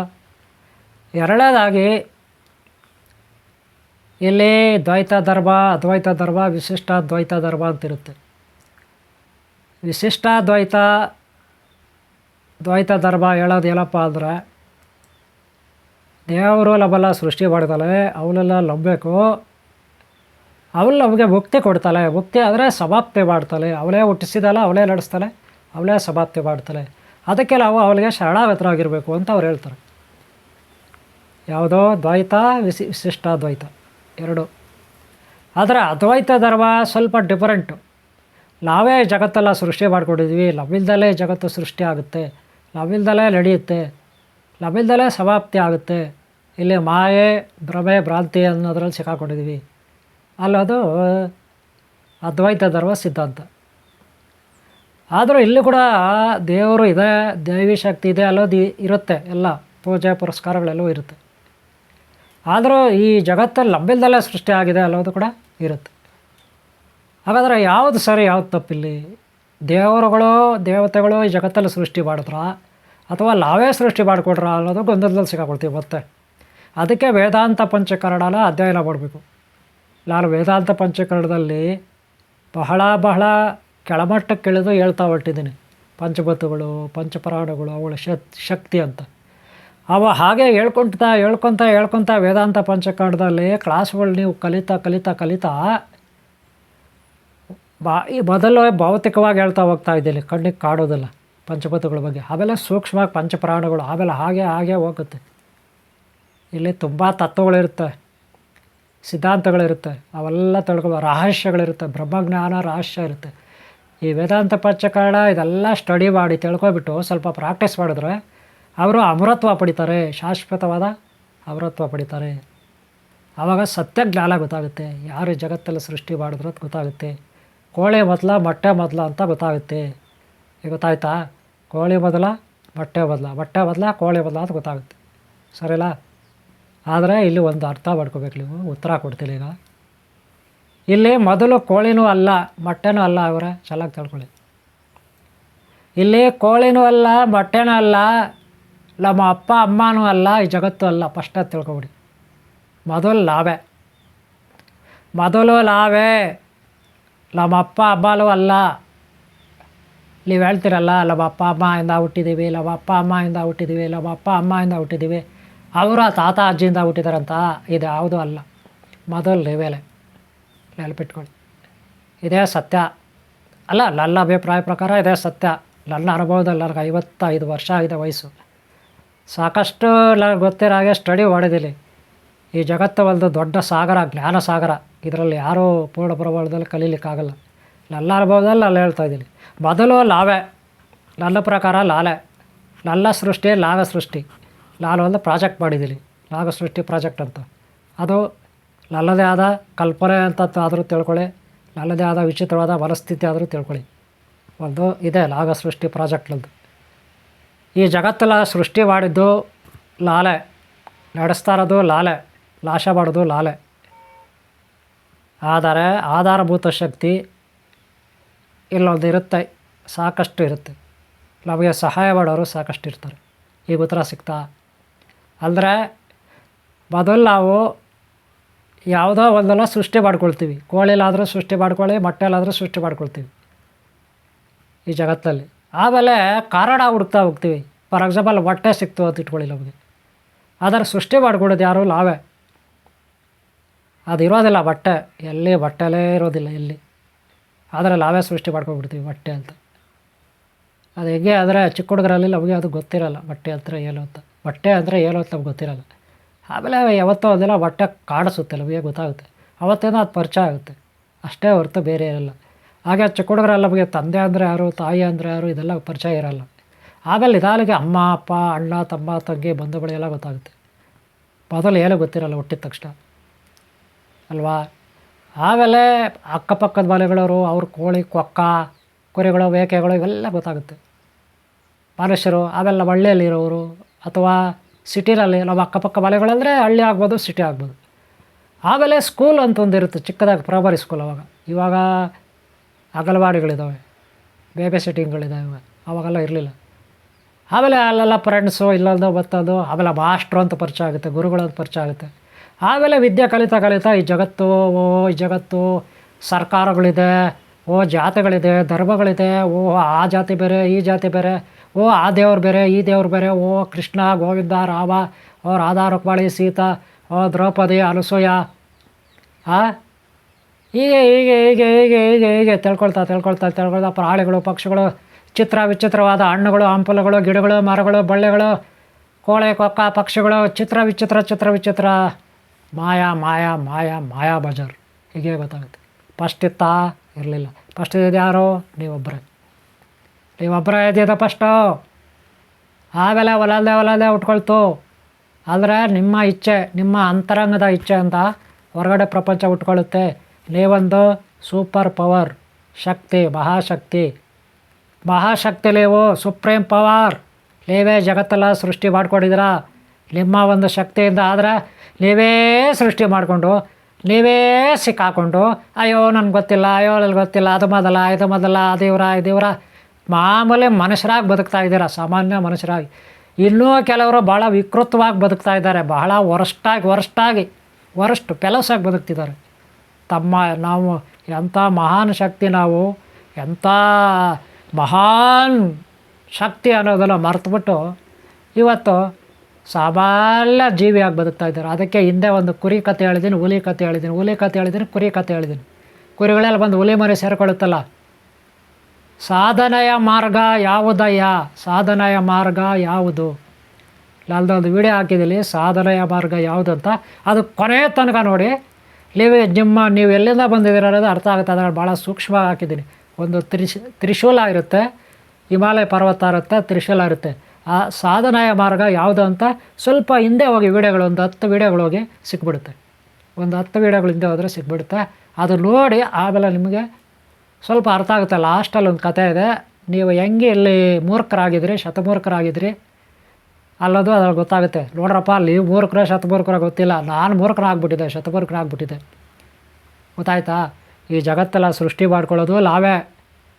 S1: ಎರಡನೇದಾಗಿ, ಇಲ್ಲಿ ದ್ವೈತ ಧರ್ಮ, ಅದ್ವೈತ ಧರ್ಮ, ವಿಶಿಷ್ಟ ದ್ವೈತ ಧರ್ಮ ಅಂತಿರುತ್ತೆ. ವಿಶಿಷ್ಟ ದ್ವೈತ ದ್ವೈತ ಧರ್ಮ ಹೇಳೋದು ಏನಪ್ಪ ಅಂದರೆ, ದೇವರು ನಮ್ಮೆಲ್ಲ ಸೃಷ್ಟಿ ಮಾಡಿದಾಳೆ ಅವನ್ನೆಲ್ಲ ನಂಬಬೇಕು ಅವಳು ನಮಗೆ ಮುಕ್ತಿ ಕೊಡ್ತಾಳೆ, ಮುಕ್ತಿ ಆದರೆ ಸಮಾಪ್ತಿ ಮಾಡ್ತಾಳೆ. ಅವಳೇ ಹುಟ್ಟಿಸಿದಲ್ಲ ಅವಳೇ ನಡೆಸ್ತಾಳೆ, ಅವಳೇ ಸಮಾಪ್ತಿ ಮಾಡ್ತಾಳೆ. ಅದಕ್ಕೆ ನಾವು ಅವಳಿಗೆ ಶರಣಾಗತರಾಗಿರಬೇಕು ಅಂತ ಅವ್ರು ಹೇಳ್ತಾರೆ. ಯಾವುದೋ ದ್ವೈತ, ವಿಶಿ, ವಿಶಿಷ್ಟ ದ್ವೈತ, ಎರಡು. ಆದರೆ ಅದ್ವೈತ ಧರ್ಮ ಸ್ವಲ್ಪ ಡಿಫರೆಂಟು ನಾವೇ ಜಗತ್ತೆಲ್ಲ ಸೃಷ್ಟಿ ಮಾಡ್ಕೊಂಡಿದ್ವಿ, ನಮ್ಮಿಲ್ದಲೇ ಜಗತ್ತು ಸೃಷ್ಟಿ ಆಗುತ್ತೆ, ನಮ್ಮಿಲ್ದಲೇ ನಡೆಯುತ್ತೆ, ನಮ್ಮಿಲ್ದಲೇ ಸಮಾಪ್ತಿ ಆಗುತ್ತೆ. ಇಲ್ಲಿ ಮಾಯೆ, ಭ್ರಮೆ, ಭ್ರಾಂತಿ ಅನ್ನೋದ್ರಲ್ಲಿ ಸಿಕ್ಕಾಕೊಂಡಿದ್ವಿ. ಅಲ್ಲದು ಅದ್ವೈತ ಧರ್ಮ ಸಿದ್ಧಾಂತ. ಆದರೂ ಇಲ್ಲಿ ಕೂಡ ದೇವರು ಇದೆ, ದೈವಿ ಶಕ್ತಿ ಇದೆ, ಅಲ್ಲೋದು ಇರುತ್ತೆ, ಎಲ್ಲ ಪೂಜೆ ಪುರಸ್ಕಾರಗಳೆಲ್ಲವೂ ಇರುತ್ತೆ. ಆದರೂ ಈ ಜಗತ್ತಲ್ಲಿ ಲಂಬಿಲ್ದಲ್ಲೇ ಸೃಷ್ಟಿ ಆಗಿದೆ ಅಲ್ಲೋದು ಕೂಡ ಇರುತ್ತೆ. ಹಾಗಾದರೆ ಯಾವುದು ಸರಿ, ಯಾವುದು ತಪ್ಪಿಲ್ಲಿ? ದೇವರುಗಳು, ದೇವತೆಗಳು ಈ ಜಗತ್ತಲ್ಲಿ ಸೃಷ್ಟಿ ಮಾಡಿದ್ರ? ಅಥವಾ ನಾವೇ ಸೃಷ್ಟಿ ಮಾಡಿಕೊಡ್ರ ಅನ್ನೋದು ಗೊಂದಲದಲ್ಲಿ ಸಿಗಾಕೊಳ್ತೀವಿ ಮತ್ತೆ. ಅದಕ್ಕೆ ವೇದಾಂತ ಪಂಚಕರಣನ ಅಧ್ಯಯನ ಮಾಡಬೇಕು. ನಾನು ವೇದಾಂತ ಪಂಚಕರಣದಲ್ಲಿ ಬಹಳ ಬಹಳ ಕೆಳಮಟ್ಟಕ್ಕಿಳಿದು ಹೇಳ್ತಾ ಹೊರಟಿದ್ದೀನಿ. ಪಂಚಭೂತಗಳು, ಪಂಚಪ್ರಾಣಗಳು, ಅವುಗಳ ಶಕ್, ಶಕ್ತಿ ಅಂತ. ಅವ ಹಾಗೆ ಹೇಳ್ಕೊಳ್ತಾ ಹೇಳ್ಕೊತ ಹೇಳ್ಕೊತ ವೇದಾಂತ ಪಂಚಕರಣದಲ್ಲಿ ಕ್ಲಾಸ್ಗಳು ನೀವು ಕಲಿತಾ ಕಲಿತಾ ಕಲಿತಾ ಬಾ, ಈ ಮೊದಲು ಭೌತಿಕವಾಗಿ ಹೇಳ್ತಾ ಹೋಗ್ತಾ ಇದ್ದೀನಿ, ಕಣ್ಣಿಗೆ ಕಾಡೋದಿಲ್ಲ ಪಂಚಭೂತಗಳ ಬಗ್ಗೆ. ಆಮೇಲೆ ಸೂಕ್ಷ್ಮವಾಗಿ ಪಂಚಪ್ರಾಣಗಳು, ಆಮೇಲೆ ಹಾಗೆ ಹಾಗೆ ಹೋಗುತ್ತೆ. ಇಲ್ಲಿ ತುಂಬ ತತ್ವಗಳಿರುತ್ತೆ. ಸಿದ್ಧಾಂತಗಳಿರುತ್ತೆ. ಅವೆಲ್ಲ ತಿಳ್ಕೊ ರಹಸ್ಯಗಳಿರುತ್ತೆ. ಬ್ರಹ್ಮಜ್ಞಾನ, ರಹಸ್ಯ ಇರುತ್ತೆ. ಈ ವೇದಾಂತ ಪಂಚಕರಣ ಇದೆಲ್ಲ ಸ್ಟಡಿ ಮಾಡಿ ತಿಳ್ಕೊಬಿಟ್ಟು ಸ್ವಲ್ಪ ಪ್ರಾಕ್ಟೀಸ್ ಮಾಡಿದ್ರೆ ಅವರು ಅಮರತ್ವ ಪಡಿತಾರೆ. ಶಾಶ್ವತವಾದ ಅಮರತ್ವ ಪಡಿತಾರೆ. ಆವಾಗ ಸತ್ಯ ಜ್ಞಾನ ಗೊತ್ತಾಗುತ್ತೆ. ಯಾರು ಜಗತ್ತಲ್ಲಿ ಸೃಷ್ಟಿ ಮಾಡಿದ್ರು ಅಂತ ಗೊತ್ತಾಗುತ್ತೆ. ಕೋಳಿ ಮೊದಲ, ಮೊಟ್ಟೆ ಮೊದಲ ಅಂತ ಗೊತ್ತಾಗುತ್ತೆ. ಗೊತ್ತಾಯ್ತಾ? ಕೋಳಿ ಮೊದಲ, ಮೊಟ್ಟೆ ಮೊದಲ ಮೊಟ್ಟೆ ಮೊದಲ, ಕೋಳಿ ಮೊದಲ ಅಂತ ಗೊತ್ತಾಗುತ್ತೆ. ಸರಿಲ್ಲ ಆದರೆ ಇಲ್ಲಿ ಒಂದು ಅರ್ಥ ಮಾಡ್ಕೋಬೇಕು ನೀವು, ಉತ್ತರ ಕೊಡ್ತೀನಿ ಈಗ. ಇಲ್ಲಿ ಮೊದಲು ಕೋಳಿನೂ ಅಲ್ಲ, ಮೊಟ್ಟೆನೂ ಅಲ್ಲ ಅವರ, ಚೆನ್ನಾಗಿ ತಿಳ್ಕೊಳ್ಳಿ. ಇಲ್ಲಿ ಕೋಳಿನೂ ಅಲ್ಲ, ಮೊಟ್ಟೆನೂ ಅಲ್ಲ, ನಮ್ಮ ಅಪ್ಪ ಅಮ್ಮನೂ ಅಲ್ಲ, ಈ ಜಗತ್ತು ಅಲ್ಲ, ಫಸ್ಟ್ ಅದು ತಿಳ್ಕೊಬಿಡಿ. ಮೊದಲು ನಾವೇ. ಮೊದಲು ನಾವೇ. ನಮ್ಮ ಅಪ್ಪ ಅಮ್ಮನೂ ಅಲ್ಲ. ನೀವು ಹೇಳ್ತೀರಲ್ಲ, ನಮ್ಮ ಅಪ್ಪ ಅಮ್ಮಯಿಂದ ಹುಟ್ಟಿದ್ದೀವಿ ನಮ್ಮ ಅಪ್ಪ ಇಂದ ಹುಟ್ಟಿದ್ದೀವಿ ನಮ್ಮ ಅಪ್ಪ ಅಮ್ಮ ಇಂದ ಹುಟ್ಟಿದ್ದೀವಿ ಅವರ ತಾತ ಅಜ್ಜಿಯಿಂದ ಹುಟ್ಟಿದಾರಂತ, ಇದು ಯಾವುದೂ ಅಲ್ಲ. ಮೊದಲು ಲೆವೆಲೆ. ನೆನಪಿಟ್ಕೊಳ್ಳಿ ಇದೇ ಸತ್ಯ. ಅಲ್ಲ ನನ್ನ ಅಭಿಪ್ರಾಯ ಪ್ರಕಾರ ಇದೇ ಸತ್ಯ. ನನ್ನ ಅನುಭವದಲ್ಲಿ ನನಗೆ ಐವತ್ತೈದು ವರ್ಷ ಆಗಿದೆ ವಯಸ್ಸು. ಸಾಕಷ್ಟು ನನಗೆ ಗೊತ್ತಿರೋ ಹಾಗೆ ಸ್ಟಡಿ ಮಾಡಿದ್ದೀನಿ ಈ ಜಗತ್ತು ಒಂದು ದೊಡ್ಡ ಸಾಗರ, ಜ್ಞಾನ ಸಾಗರ. ಇದರಲ್ಲಿ ಯಾರೂ ಪೂರ್ಣ ಪ್ರಮಾಣದಲ್ಲಿ ಕಲೀಲಿಕ್ಕಾಗಲ್ಲ. ನನ್ನ ಅನುಭವದಲ್ಲಿ ನಾನು ಹೇಳ್ತಾ ಇದ್ದೀನಿ. ಮೊದಲು ನಾವೇ ನನ್ನ ಪ್ರಕಾರ ಲಾಲೆ. ನನ್ನ ಸೃಷ್ಟಿ ನಾವೇ ಸೃಷ್ಟಿ. ನಾನು ಒಂದು ಪ್ರಾಜೆಕ್ಟ್ ಮಾಡಿದ್ದೀನಿ ನಾಗ ಸೃಷ್ಟಿ ಪ್ರಾಜೆಕ್ಟ್ ಅಂತ. ಅದು ನನ್ನದೇ ಆದ ಕಲ್ಪನೆ ಅಂತ ಆದರೂ ತಿಳ್ಕೊಳ್ಳಿ ನನ್ನದೇ ಆದ ವಿಚಿತ್ರವಾದ ಮನಸ್ಥಿತಿ ಆದರೂ ತಿಳ್ಕೊಳ್ಳಿ. ಒಂದು ಇದೆ ನಾಗ ಸೃಷ್ಟಿ ಪ್ರಾಜೆಕ್ಟ್ನದ್ದು ಈ ಜಗತ್ತಲ್ಲ ಸೃಷ್ಟಿ ಮಾಡಿದ್ದು ಲಾಲೆ, ನಡೆಸ್ತಾ ಇರೋದು ಲಾಲೆ, ನಾಶ ಮಾಡೋದು ಲಾಲೆ. ಆದರೆ ಆಧಾರಭೂತ ಶಕ್ತಿ ಇಲ್ಲೊಂದು ಇರುತ್ತೆ, ಸಾಕಷ್ಟು ಇರುತ್ತೆ. ನಮಗೆ ಸಹಾಯ ಮಾಡೋರು ಸಾಕಷ್ಟು ಇರ್ತಾರೆ. ಈಗ ಉತ್ತರ ಸಿಗ್ತಾ ಅಂದರೆ ಮೊದಲು ನಾವು ಯಾವುದೋ ಒಂದೆಲ್ಲ ಸೃಷ್ಟಿ ಮಾಡ್ಕೊಳ್ತೀವಿ. ಕೋಳಿಲಾದರೂ ಸೃಷ್ಟಿ ಮಾಡ್ಕೊಳ್ಳಿ ಮೊಟ್ಟೆಲಾದರೂ ಸೃಷ್ಟಿ ಮಾಡ್ಕೊಳ್ತೀವಿ ಈ ಜಗತ್ತಲ್ಲಿ. ಆಮೇಲೆ ಕಾರಣ ಹುಡುಕ್ತಾ ಹೋಗ್ತೀವಿ. ಫಾರ್ ಎಕ್ಸಾಂಪಲ್ ಹೊಟ್ಟೆ ಸಿಕ್ತು ಅಂತ ಇಟ್ಕೊಳ್ಳಿ ನಮಗೆ. ಅದನ್ನು ಸೃಷ್ಟಿ ಮಾಡ್ಕೊಡೋದು ಯಾರು ನಾವೇ. ಅದು ಇರೋದಿಲ್ಲ ಬಟ್ಟೆ ಎಲ್ಲಿ ಬಟ್ಟೆಲೇ ಇರೋದಿಲ್ಲ, ಎಲ್ಲಿ. ಆದರೆ ನಾವೇ ಸೃಷ್ಟಿ ಮಾಡ್ಕೊಂಡ್ಬಿಡ್ತೀವಿ ಬಟ್ಟೆ ಅಂತ. ಅದು ಹೇಗೆ ಆದರೆ ಚಿಕ್ಕ ಹುಡುಗರಲ್ಲಿ ನಮಗೆ ಅದು ಗೊತ್ತಿರಲ್ಲ ಬಟ್ಟೆ ಹತ್ರ ಏನು ಅಂತ. ಬಟ್ಟೆ ಅಂದರೆ ಏನು ಅಂತ ನಮ್ಗೆ ಗೊತ್ತಿರಲ್ಲ. ಆಮೇಲೆ ಯಾವತ್ತೋ ಅದೆಲ್ಲ ಹೊಟ್ಟೆ ಕಾಣಿಸುತ್ತೆ ನಮಗೆ, ಗೊತ್ತಾಗುತ್ತೆ. ಅವತ್ತೇನೋ ಅದು ಪರಿಚಯ ಆಗುತ್ತೆ. ಅಷ್ಟೇ ಹೊರತು ಬೇರೆ ಇರಲ್ಲ ಹಾಗೆ ಚಿಕ್ಕ ಹುಡುಗರೆಲ್ಲ ನಮಗೆ ತಂದೆ ಅಂದರೆ ಯಾರು, ತಾಯಿ ಅಂದರೆ ಯಾರು, ಇದೆಲ್ಲ ಪರಿಚಯ ಇರಲ್ಲ. ಆಮೇಲೆ ನಿಧಾನಕ್ಕೆ ಅಮ್ಮ, ಅಪ್ಪ, ಅಣ್ಣ, ತಮ್ಮ, ತಂಗಿ ಬಂಧು ಬಳಿ ಎಲ್ಲ ಗೊತ್ತಾಗುತ್ತೆ. ಮೊದಲು ಏನೂ ಗೊತ್ತಿರಲ್ಲ ಹುಟ್ಟಿದ ತಕ್ಷಣ. ಅಲ್ವಾ? ಆಮೇಲೆ ಅಕ್ಕಪಕ್ಕದ ಮನೆಗಳವರು, ಅವ್ರ ಕೋಳಿ, ಕೊಕ್ಕ, ಕುರಿಗಳು ವೇಕೆಗಳು ಇವೆಲ್ಲ ಗೊತ್ತಾಗುತ್ತೆ. ಮನುಷ್ಯರು ಅವೆಲ್ಲ ಹಳ್ಳಿಯಲ್ಲಿರೋರು ಅಥವಾ ಸಿಟಿನಲ್ಲಿ ನಮ್ಮ ಅಕ್ಕಪಕ್ಕ ಮನೆಗಳಂದರೆ ಹಳ್ಳಿ ಆಗ್ಬೋದು, ಸಿಟಿ ಆಗ್ಬೋದು. ಆಮೇಲೆ ಸ್ಕೂಲ್ ಅಂತ ಒಂದು ಇರುತ್ತೆ, ಚಿಕ್ಕದಾಗಿ ಪ್ರೈಮರಿ ಸ್ಕೂಲ್ ಅವಾಗ. ಇವಾಗ ಅಂಗನವಾಡಿಗಳಿದ್ದಾವೆ ಬೇಬಿ ಸಿಟ್ಟಿಂಗ್ಗಳಿದ್ದಾವೆ ಅವಾಗೆಲ್ಲ ಇರಲಿಲ್ಲ. ಆಮೇಲೆ ಅಲ್ಲೆಲ್ಲ ಫ್ರೆಂಡ್ಸು ಇಲ್ಲದ ಬತ್ತೋದು, ಆಮೇಲೆ ಮಾಸ್ಟ್ರು ಅಂತ ಪರಿಚಯ ಆಗುತ್ತೆ, ಗುರುಗಳಂತ ಪರಿಚಯ ಆಗುತ್ತೆ. ಆಮೇಲೆ ವಿದ್ಯೆ ಕಲಿತಾ ಕಲಿತಾ ಈ ಜಗತ್ತು, ಓ, ಈ ಜಗತ್ತು, ಸರ್ಕಾರಗಳಿದೆ, ಓ, ಜಾತಿಗಳಿದೆ, ಧರ್ಮಗಳಿದೆ, ಓ, ಆ ಜಾತಿ ಬೇರೆ, ಈ ಜಾತಿ ಬೇರೆ ಓ, ಆ ದೇವ್ರು ಬೇರೆ, ಈ ದೇವ್ರು ಬೇರೆ, ಓ, ಕೃಷ್ಣ, ಗೋವಿಂದ, ರಾಮ, ಓ, ರಾಧಾ ರುಕ್ಮಾಳಿ ಸೀತಾ, ಓ, ದ್ರೌಪದಿ, ಅನಸೂಯ, ಆ? ಹೀಗೆ ಹೀಗೆ ಹೀಗೆ ಹೀಗೆ ಹೀಗೆ ಹೀಗೆ ತಿಳ್ಕೊಳ್ತಾ ತಿಳ್ಕೊಳ್ತಾ ತಿಳ್ಕೊಳ್ತಾ ಪ್ರಾಣಿಗಳು ಪಕ್ಷಿಗಳು, ಚಿತ್ರ ವಿಚಿತ್ರವಾದ ಹಣ್ಣುಗಳು, ಹಂಪಲುಗಳು, ಗಿಡಗಳು, ಮರಗಳು, ಬಳ್ಳಿಗಳು, ಕೋಳೆ, ಕೊಕ್ಕ, ಪಕ್ಷಿಗಳು, ಚಿತ್ರ ವಿಚಿತ್ರ ಚಿತ್ರ ವಿಚಿತ್ರ. ಮಾಯಾ ಮಾಯಾ ಮಾಯಾ ಮಾಯಾ ಬಜಾರ್. ಹೀಗೆ ಗೊತ್ತಾಗುತ್ತೆ. ಫಸ್ಟ್ ಇತ್ತಾ ಇರಲಿಲ್ಲ. ಫಸ್ಟ್ ಯಾರು? ನೀವೊಬ್ಬರೇ. ನೀವೊಬ್ಬರೇ ಇದ್ದಿದ್ದ ಫಸ್ಟು ಆಮೇಲೆ ಒಲಲ್ದೆ ಒಲಲ್ದೆ ಉಟ್ಕೊಳ್ತು. ಆದರೆ ನಿಮ್ಮ ಇಚ್ಛೆ, ನಿಮ್ಮ ಅಂತರಂಗದ ಇಚ್ಛೆ ಅಂತ ಹೊರಗಡೆ ಪ್ರಪಂಚ ಉಟ್ಕೊಳ್ಳುತ್ತೆ. ನೀವೊಂದು ಸೂಪರ್ ಪವರ್, ಶಕ್ತಿ, ಮಹಾಶಕ್ತಿ. ಮಹಾಶಕ್ತಿ ನೀವು ಸುಪ್ರೀಂ ಪವರ್. ನೀವೇ ಜಗತ್ತೆಲ್ಲ ಸೃಷ್ಟಿ ಮಾಡ್ಕೊಂಡಿದ್ದೀರಾ? ನಿಮ್ಮ ಒಂದು ಶಕ್ತಿಯಿಂದ ಆದರೆ ನೀವೇ ಸೃಷ್ಟಿ ಮಾಡಿಕೊಂಡು ನೀವೇ ಸಿಕ್ಕಾಕೊಂಡು, ಅಯ್ಯೋ ನನಗೆ ಗೊತ್ತಿಲ್ಲ, ಅಯ್ಯೋ ನನಗೆ ಗೊತ್ತಿಲ್ಲ, ಅದು ಮೊದಲ, ಇದು ಮೊದಲ ಅದು ಇವರ ಇದು ಮಾಮೂಲಿ ಮನುಷ್ಯರಾಗಿ ಬದುಕ್ತಾ ಇದ್ದೀರ, ಸಾಮಾನ್ಯ ಮನುಷ್ಯರಾಗಿ. ಇನ್ನೂ ಕೆಲವರು ಭಾಳ ವಿಕೃತವಾಗಿ ಬದುಕ್ತಾ ಇದ್ದಾರೆ, ಬಹಳ ವರಷ್ಟಾಗಿ ವರಷ್ಟಾಗಿ, ವರಷ್ಟು ಪೆಲಸಾಗಿ ಬದುಕ್ತಿದ್ದಾರೆ. ತಮ್ಮ ನಾವು ಎಂಥ ಮಹಾನ್ ಶಕ್ತಿ ನಾವು, ಎಂಥ ಮಹಾನ್ ಶಕ್ತಿ ಅನ್ನೋದನ್ನು ಮರೆತುಬಿಟ್ಟು ಇವತ್ತು ಸಾಮಾನ್ಯ ಜೀವಿಯಾಗಿ ಬದುಕ್ತಾ ಇದ್ದಾರೆ. ಅದಕ್ಕೆ ಹಿಂದೆ ಒಂದು ಕುರಿ ಕತೆ ಹೇಳಿದ್ದೀನಿ, ಹುಲಿ ಕತೆ ಹೇಳಿದ್ದೀನಿ, ಹುಲಿ ಕತೆ ಹೇಳಿದ್ದೀನಿ, ಕುರಿ ಕತೆ ಹೇಳಿದ್ದೀನಿ. ಕುರಿಗಳೆಲ್ಲ ಬಂದು ಹುಲಿ ಮರಿ ಸೇರಿಕೊಳ್ಳುತ್ತಲ್ಲ. ಸಾಧನೆಯ ಮಾರ್ಗ ಯಾವುದಯ್ಯ? ಸಾಧನೆಯ ಮಾರ್ಗ ಯಾವುದು? ಒಂದು ವಿಡಿಯೋ ಹಾಕಿದ್ದೀನಿ ಸಾಧನೆಯ ಮಾರ್ಗ ಯಾವುದು ಅಂತ ಅದು ಕೊನೆ ತನಕ ನೋಡಿ. ನೀವು ನಿಮ್ಮ, ನೀವು ಎಲ್ಲಿಂದ ಬಂದಿದ್ದೀರ ಅನ್ನೋದು ಅರ್ಥ ಆಗುತ್ತೆ. ಅದನ್ನು ಭಾಳ ಸೂಕ್ಷ್ಮ ಹಾಕಿದ್ದೀನಿ. ಒಂದು ತ್ರಿಶ್, ತ್ರಿಶೂಲ ಇರುತ್ತೆ. ಹಿಮಾಲಯ ಪರ್ವತ ಇರುತ್ತೆ, ತ್ರಿಶೂಲ ಇರುತ್ತೆ. ಆ ಸಾಧನೆಯ ಮಾರ್ಗ ಯಾವುದು ಅಂತ ಸ್ವಲ್ಪ ಹಿಂದೆ ಹೋಗಿ ವೀಡಿಯೋಗಳು, ಒಂದು ಹತ್ತು ವೀಡಿಯೋಗಳು ಹೋಗಿ ಸಿಕ್ಬಿಡುತ್ತೆ. ಒಂದು ಹತ್ತು ವೀಡಿಯೋಗಳು ಹಿಂದೆ ಹೋದರೆ ಸಿಕ್ಬಿಡುತ್ತೆ. ಅದು ನೋಡಿ ಆಮೇಲೆ ನಿಮಗೆ ಸ್ವಲ್ಪ ಅರ್ಥ ಆಗುತ್ತೆ. ಲಾಸ್ಟಲ್ಲಿ ಒಂದು ಕತೆ ಇದೆ. ನೀವು ಹೆಂಗೆ ಇಲ್ಲಿ ಮೂರ್ಖರಾಗಿದ್ರಿ, ಶತಮೂರ್ಖರಾಗಿದ್ರಿ? ಅಲ್ಲದು ಅದ್ರಲ್ಲಿ ಗೊತ್ತಾಗುತ್ತೆ. ನೋಡ್ರಪ್ಪ, ಅಲ್ಲಿ ಮೂರ್ಖರ ಶತಮೂರ್ಖರ ಗೊತ್ತಿಲ್ಲ. ನಾನು ಮೂರ್ಖನಾಗ್ಬಿಟ್ಟಿದ್ದೆ ಶತಮೂರ್ಖನಾಗ್ಬಿಟ್ಟಿದ್ದೆ ಗೊತ್ತಾಯ್ತಾ? ಈ ಜಗತ್ತೆಲ್ಲ ಸೃಷ್ಟಿ ಮಾಡ್ಕೊಳ್ಳೋದು ಲಾವೇ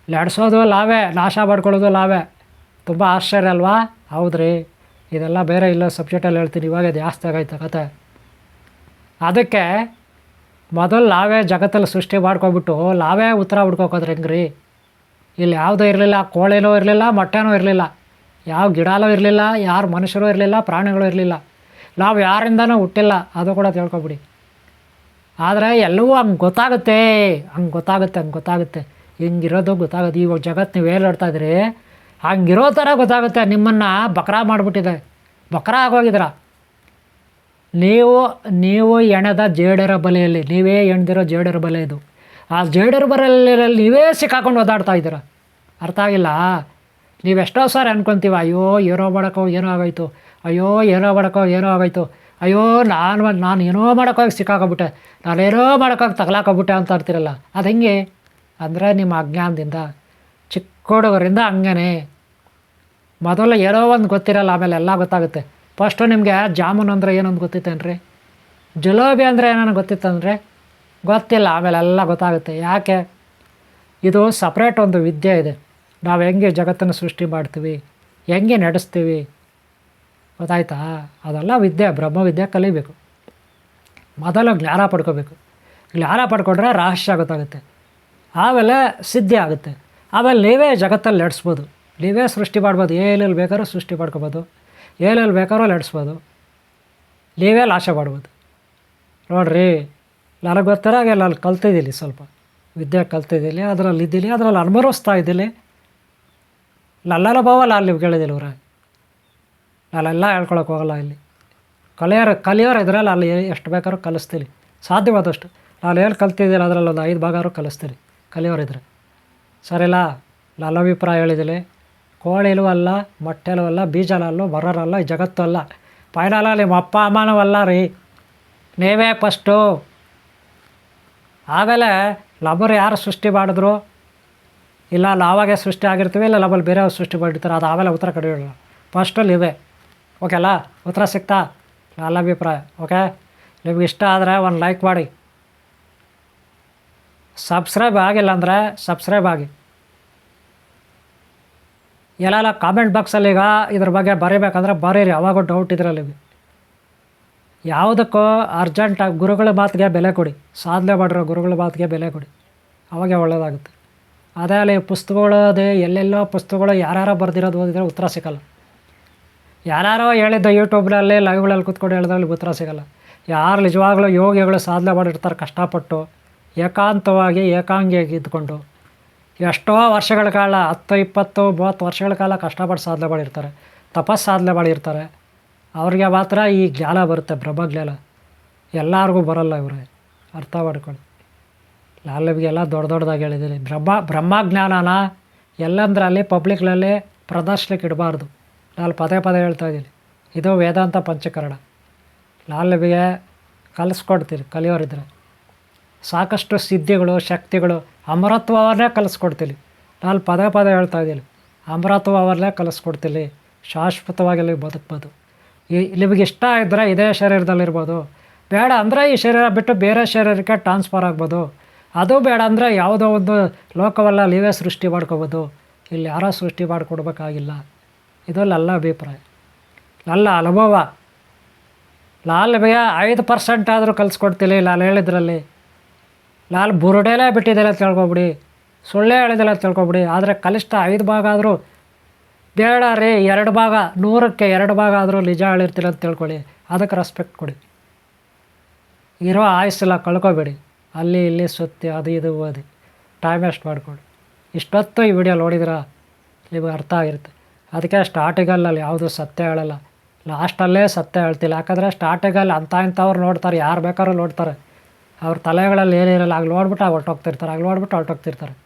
S1: ಲೆಡ್ಸೋದು ಲಾವೇ ನಾಶ ಮಾಡ್ಕೊಳ್ಳೋದು ಲಾವೇ ತುಂಬ ಆಶ್ಚರ್ಯ ಅಲ್ವಾ? ಹೌದ್ರಿ. ಇದೆಲ್ಲ ಬೇರೆ ಇಲ್ಲ ಸಬ್ಜೆಕ್ಟಲ್ಲಿ ಹೇಳ್ತೀನಿ. ಇವಾಗ ಜಾಸ್ತಿ ಆಗೈತೆ ಕತೆ ಅದಕ್ಕೆ ಮೊದಲು ನಾವೇ ಜಗತ್ತಲ್ಲಿ ಸೃಷ್ಟಿ ಮಾಡ್ಕೊಬಿಟ್ಟು ನಾವೇ ಉತ್ತರ ಹುಡ್ಕೋಕೋದ್ರೆ ಹೆಂಗ್ರಿ? ಇಲ್ಲಿ ಯಾವುದೂ ಇರಲಿಲ್ಲ, ಕೋಳಿನೂ ಇರಲಿಲ್ಲ, ಮೊಟ್ಟೆನೂ ಇರಲಿಲ್ಲ, ಯಾವ ಗಿಡನೂ ಇರಲಿಲ್ಲ, ಯಾರು ಮನುಷ್ಯರು ಇರಲಿಲ್ಲ, ಪ್ರಾಣಿಗಳು ಇರಲಿಲ್ಲ. ನಾವು ಯಾರಿಂದನೂ ಹುಟ್ಟಿಲ್ಲ, ಅದು ಕೂಡ ತಿಳ್ಕೊಬಿಡಿ. ಆದರೆ ಎಲ್ಲವೂ ಹಂಗೆ ಗೊತ್ತಾಗುತ್ತೆ ಹಂಗೆ ಗೊತ್ತಾಗುತ್ತೆ ಹಂಗೆ ಗೊತ್ತಾಗುತ್ತೆ. ಹಿಂಗಿರೋದು ಗೊತ್ತಾಗುತ್ತೆ. ಇವಾಗ ಜಗತ್ತು ನೀವು ಹೇಳ್ತಾ ಇದ್ರಿ ಹಂಗಿರೋ ಥರ ಗೊತ್ತಾಗುತ್ತೆ. ನಿಮ್ಮನ್ನು ಬಕ್ರಾ ಮಾಡಿಬಿಟ್ಟಿದೆ. ಬಕ್ರಾ ಆಗೋಗಿದ್ದೀರ? ನೀವು ನೀವು ಎಣೆದ ಜೇಡರ ಬಲೆಯಲ್ಲಿ, ನೀವೇ ಎಣ್ದಿರೋ ಜೇಡರ ಬಲೆ ಇದು. ಆ ಜೇಡರ ಬಲೆಯಲ್ಲಿ ನೀವೇ ಸಿಕ್ಕಾಕೊಂಡು ಓದಾಡ್ತಾ ಇದ್ದೀರ? ಅರ್ಥ ಆಗಿಲ್ಲ? ನೀವು ಎಷ್ಟೋ ಸಾರಿ ಅನ್ಕೊತೀವ, ಅಯ್ಯೋ, ಏನೋ ಮಾಡೋಕ್ಕೋ, ಏನೋ ಆಗೋಯ್ತು, ಅಯ್ಯೋ, ಏನೋ ಮಾಡೋಕ್ಕೋ, ಏನೋ ಆಗೋಯ್ತು, ಅಯ್ಯೋ, ನಾನು ನಾನು ಏನೋ ಮಾಡೋಕ್ಕೋಗಿ ಸಿಕ್ಕಾಕೊಬಿಟ್ಟೆ ನಾನೇನೋ ಮಾಡೋಕ್ಕೋಗಿ ತಗಲಾಕೊಬಿಟ್ಟೆ ಅಂತ ಅರ್ತಿರಲ್ಲ ಅದು ಹೆಂಗೆ? ಅಂದರೆ ನಿಮ್ಮ ಅಜ್ಞಾನದಿಂದ ಚಿಕ್ಕ ಹುಡುಗರಿಂದ ಹಂಗೇ ಮೊದಲು ಏನೋ ಒಂದು ಗೊತ್ತಿರಲ್ಲ, ಆಮೇಲೆ ಎಲ್ಲ ಗೊತ್ತಾಗುತ್ತೆ. ಫಸ್ಟು ನಿಮಗೆ ಜಾಮೂನ್ ಅಂದರೆ ಏನಂತ ಗೊತ್ತಿತ್ತೇನ್ರಿ? ಜಿಲೇಬಿ ಅಂದರೆ ಏನೋ ಗೊತ್ತಿತ್ತಂದರೆ? ಗೊತ್ತಿಲ್ಲ ಆಮೇಲೆ ಎಲ್ಲ ಗೊತ್ತಾಗುತ್ತೆ. ಯಾಕೆ? ಇದು ಸಪ್ರೇಟ್ ಒಂದು ವಿದ್ಯೆ ಇದೆ. ನಾವು ಹೆಂಗೆ ಜಗತ್ತನ್ನು ಸೃಷ್ಟಿ ಮಾಡ್ತೀವಿ? ಹೆಂಗೆ ನಡೆಸ್ತೀವಿ? ಗೊತ್ತಾಯ್ತಾ? ಅದೆಲ್ಲ ವಿದ್ಯೆ, ಬ್ರಹ್ಮವಿದ್ಯೆ ಕಲಿಬೇಕು. ಮೊದಲು ಜ್ಞಾನ ಪಡ್ಕೋಬೇಕು. ಜ್ಞಾನ ಪಡ್ಕೊಂಡ್ರೆ ರಹಸ್ಯ ಗೊತ್ತಾಗುತ್ತೆ. ಆಮೇಲೆ ಸಿದ್ಧಿ ಆಗುತ್ತೆ. ಆಮೇಲೆ ನೀವೇ ಜಗತ್ತಲ್ಲಿ ನಡೆಸ್ಬೋದು. ನೀವೇ ಸೃಷ್ಟಿ ಮಾಡ್ಬೋದು. ಏನಲ್ಲಿ ಬೇಕಾದ್ರೂ ಸೃಷ್ಟಿ ಮಾಡ್ಕೋಬೋದು. ಎಲ್ಲೆಲ್ಲಿ ಬೇಕಾದ್ರೂ ಎಡಿಸ್ಬೋದು ನೀವೇ ಲಾಶ ಪಡ್ಬೋದು. ನೋಡ್ರಿ, ನನಗೆ ಗೊತ್ತಿರಾಗೆ ಅಲ್ಲಿ ಕಲ್ತಿದ್ದೀನಿ ಸ್ವಲ್ಪ. ವಿದ್ಯೆ ಕಲ್ತಿದ್ದೀನಿ, ಅದರಲ್ಲಿ ಇದ್ದೀನಿ, ಅದರಲ್ಲಿ ಅನುಭವಿಸ್ತಾ ಇದ್ದೀನಿ. ನಲ್ಲೆಲ್ಲ ಬಾವಲ್ಲ ಅಲ್ಲಿ ಕೇಳಿದಿಲ್ಲ ಇವ್ರೆ. ನಾನೆಲ್ಲ ಹೇಳ್ಕೊಳಕ್ಕೆ ಹೋಗಲ್ಲ ಇಲ್ಲಿ. ಕಲಿಯೋರು ಕಲಿಯೋರು ಇದ್ರಲ್ಲಿ ಅಲ್ಲಿ ಎಷ್ಟು ಬೇಕಾದ್ರೂ ಕಲಿಸ್ತೀನಿ. ಸಾಧ್ಯವಾದಷ್ಟು. ನಾನು ಏನು ಕಲ್ತಿದ್ದೀನಿ ಅದರಲ್ಲಿ ಒಂದು ಐದು ಭಾಗಾರು ಕಲಿಸ್ತೀನಿ. ಕಲಿಯೋರಿದ್ರೆ ಸರಿಲ್ಲ ನನ್ನ ಅಭಿಪ್ರಾಯ ಹೇಳಿದ್ದೀನಿ. ಕೋಳಿಲೂ ಅಲ್ಲ, ಮೊಟ್ಟೆಲೂ ಅಲ್ಲ ಬೀಜನಲ್ಲೂ ಬರೋರಲ್ಲ ಈ ಜಗತ್ತು ಅಲ್ಲ ಫೈನಲ ನಿಮ್ಮ ಅಪ್ಪ ಅಮ್ಮನೂ ಅಲ್ಲ ರೀ. ನೀವೇ ಫಸ್ಟು ಆಮೇಲೆ ನಮ್ಮರು ಯಾರು ಸೃಷ್ಟಿ ಮಾಡಿದ್ರು? ಇಲ್ಲ, ನಾವಾಗೆ ಸೃಷ್ಟಿ ಆಗಿರ್ತೀವಿ, ಇಲ್ಲ ಲಬಲ್ ಬೇರೆ ಸೃಷ್ಟಿ ಮಾಡಿರ್ತಾರೆ. ಅದು ಆಮೇಲೆ ಉತ್ತರ ಕಡಿಯೋಣ ಫಸ್ಟಲ್ಲಿ ಇವೆ. ಓಕೆ ಅಲ್ಲ? ಉತ್ತರ ಸಿಗ್ತಾ ನನ್ನ ಅಭಿಪ್ರಾಯ. ಓಕೆ ನಿಮ್ಗೆ ಇಷ್ಟ ಆದರೆ ಒಂದು ಲೈಕ್ ಮಾಡಿ. ಸಬ್ಸ್ಕ್ರೈಬ್ ಆಗಿಲ್ಲ ಅಂದರೆ ಸಬ್ಸ್ಕ್ರೈಬ್ ಆಗಿ. ಎಲ್ಲೆಲ್ಲ ಕಾಮೆಂಟ್ ಬಾಕ್ಸಲ್ಲಿ ಈಗ ಇದ್ರ ಬಗ್ಗೆ ಬರೀಬೇಕಂದ್ರೆ ಬರೀರಿ ಅವಾಗೂ ಡೌಟ್ ಇದರಲ್ಲಿ ಯಾವುದಕ್ಕೂ ಅರ್ಜೆಂಟಾಗಿ ಗುರುಗಳ ಮಾತಿಗೆ ಬೆಲೆ ಕೊಡಿ. ಸಾಧನೆ ಮಾಡಿರೋ ಗುರುಗಳ ಮಾತಿಗೆ ಬೆಲೆ ಕೊಡಿ. ಅವಾಗೆ ಒಳ್ಳೆಯದಾಗುತ್ತೆ ಅದೇ ಅಲ್ಲಿ ಪುಸ್ತಕಗಳದೇ ಎಲ್ಲೆಲ್ಲೋ ಪುಸ್ತಕಗಳು ಯಾರ್ಯಾರೋ ಬರೆದಿರೋದು ಓದಿದ್ರೆ ಉತ್ತರ ಸಿಗಲ್ಲ. ಯಾರ್ಯಾರೋ ಹೇಳಿದ್ದ ಯೂಟ್ಯೂಬ್ನಲ್ಲಿ ಲೈವ್ಗಳಲ್ಲಿ ಕೂತ್ಕೊಂಡು ಹೇಳಿದ್ರಲ್ಲಿ ಉತ್ತರ ಸಿಗಲ್ಲ. ಯಾರು ನಿಜವಾಗ್ಲೂ ಯೋಗಿಗಳು ಸಾಧನೆ ಮಾಡಿರ್ತಾರೆ ಕಷ್ಟಪಟ್ಟು, ಏಕಾಂತವಾಗಿ ಏಕಾಂಗಿಯಾಗಿ ಇದ್ಕೊಂಡು. ಎಷ್ಟೋ ವರ್ಷಗಳ ಕಾಲ, ಹತ್ತು, ಇಪ್ಪತ್ತು, ಮೂವತ್ತು ವರ್ಷಗಳ ಕಾಲ ಕಷ್ಟಪಟ್ಟು ಸಾಧನೆ ಮಾಡಿರ್ತಾರೆ ತಪಸ್ಸು ಸಾಧನೆ ಮಾಡಿರ್ತಾರೆ ಅವ್ರಿಗೆ ಮಾತ್ರ ಈ ಜ್ಞಾನ ಬರುತ್ತೆ, ಬ್ರಹ್ಮಜ್ಞಾನ. ಎಲ್ಲರಿಗೂ ಬರಲ್ಲ ಇವರು, ಅರ್ಥ ಮಾಡ್ಕೊಳ್ಳಿ. ನಾನು ದೊಡ್ಡ ದೊಡ್ಡದಾಗಿ ಹೇಳಿದ್ದೀನಿ. ಬ್ರಹ್ಮ, ಬ್ರಹ್ಮಜ್ಞಾನನ ಎಲ್ಲಂದ್ರಲ್ಲಿ, ಪಬ್ಲಿಕ್ನಲ್ಲಿ ಪ್ರದರ್ಶನಕ್ಕೆ ಇಡಬಾರ್ದು. ನಾನು ಪದೇ ಪದೇ ಹೇಳ್ತಾ ಇದ್ದೀನಿ. ಇದು ವೇದಾಂತ ಪಂಚಕರಣ. ನಾನು ನಿಮಗೆ ಕಲಿಸ್ಕೊಡ್ತೀನಿ, ಕಲಿಯೋರಿದ್ರೆ. ಸಾಕಷ್ಟು ಸಿದ್ಧಿಗಳು, ಶಕ್ತಿಗಳು ಅಮರತ್ವವನ್ನೇ ಕಲಿಸ್ಕೊಡ್ತೀನಿ ನಾನು ಪದೇ ಪದೇ ಹೇಳ್ತಾ ಇದ್ದೀನಿ. ಅಮರತ್ವವನ್ನೇ ಕಲಿಸ್ಕೊಡ್ತೀನಿ ಶಾಶ್ವತವಾಗಿ ಇಲ್ಲಿ ಬದುಕ್ಬೋದು. ಈ ನಿಮಗೆ ಇಷ್ಟ ಇದ್ದರೆ ಇದೇ ಶರೀರದಲ್ಲಿರ್ಬೋದು. ಬೇಡ ಅಂದರೆ ಈ ಶರೀರ ಬಿಟ್ಟು ಬೇರೆ ಶರೀರಕ್ಕೆ ಟ್ರಾನ್ಸ್ಫರ್ ಆಗ್ಬೋದು. ಅದು ಬೇಡ ಅಂದರೆ ಯಾವುದೋ ಒಂದು ಲೋಕವೆಲ್ಲ ನೀವೇ ಸೃಷ್ಟಿ ಮಾಡ್ಕೋಬೋದು. ಇಲ್ಲಿ ಯಾರೋ ಸೃಷ್ಟಿ ಮಾಡಿಕೊಡ್ಬೇಕಾಗಿಲ್ಲ. ಇದು ನನ್ನ ಅಭಿಪ್ರಾಯ. ನನ್ನ ಅನುಭವ. ನಿಮಗೆ ಐದು ಪರ್ಸೆಂಟ್ ಆದರೂ ಕಲಿಸ್ಕೊಡ್ತೀನಿ ನಾನು ಹೇಳಿದ್ರಲ್ಲಿ. ನಾನು ಬುರುಡೆಲೇ ಬಿಟ್ಟಿದ್ದೆಲ್ಲ ತಿಳ್ಕೊಬಿಡಿ. ಸುಳ್ಳೇ ಹೇಳಿದಿಲ್ಲ ತಿಳ್ಕೊಬಿಡಿ. ಆದರೆ ಕನಿಷ್ಠ ಐದು ಭಾಗ ಆದರೂ ಬೇಡ ರೀ, ಎರಡು ಭಾಗ, ನೂರಕ್ಕೆ ಎರಡು ಭಾಗ ಆದರೂ ನಿಜ ಹೇಳಿರ್ತೀರ ಅಂತ ತಿಳ್ಕೊಳ್ಳಿ. ಅದಕ್ಕೆ ರೆಸ್ಪೆಕ್ಟ್ ಕೊಡಿ. ಇರೋ ಆಯಸ್ಸೆಲ್ಲ ಕಳ್ಕೊಬೇಡಿ. ಅಲ್ಲಿ ಇಲ್ಲಿ ಸುತ್ತಿ ಅದು ಇದು ಓದಿ ಟೈಮ್ ವೇಸ್ಟ್ ಮಾಡಿಕೊಡಿ ಇಷ್ಟೊತ್ತು ಈ ವಿಡಿಯೋ ನೋಡಿದ್ರೆ ನಿಮಗೆ ಅರ್ಥ ಆಗಿರುತ್ತೆ. ಅದಕ್ಕೆ ಸ್ಟಾರ್ಟಿಗಲ್ಲಲ್ಲಿ ಯಾವುದು ಸತ್ಯ ಹೇಳಲ್ಲ. ಲಾಸ್ಟಲ್ಲೇ ಸತ್ಯ ಹೇಳ್ತಿಲ್ಲ. ಯಾಕಂದರೆ ಸ್ಟಾರ್ಟಿಗಲ್ಲಿ ಅಂಥ ಇಂಥವ್ರು ನೋಡ್ತಾರೆ. ಯಾರು ಬೇಕಾದ್ರೂ ನೋಡ್ತಾರೆ. ಅವ್ರ ತಲೆಗಳಲ್ಲಿ ಏನಿರಲ್ಲ ಆಗ ನೋಡ್ಬಿಟ್ಟು ಹೊರ್ಟೋಗ್ತಿರ್ತಾರೆ ಆಗಲಿ ನೋಡ್ಬಿಟ್ಟು ಹೊರಟೋಗ್ತಿರ್ತಾರೆ.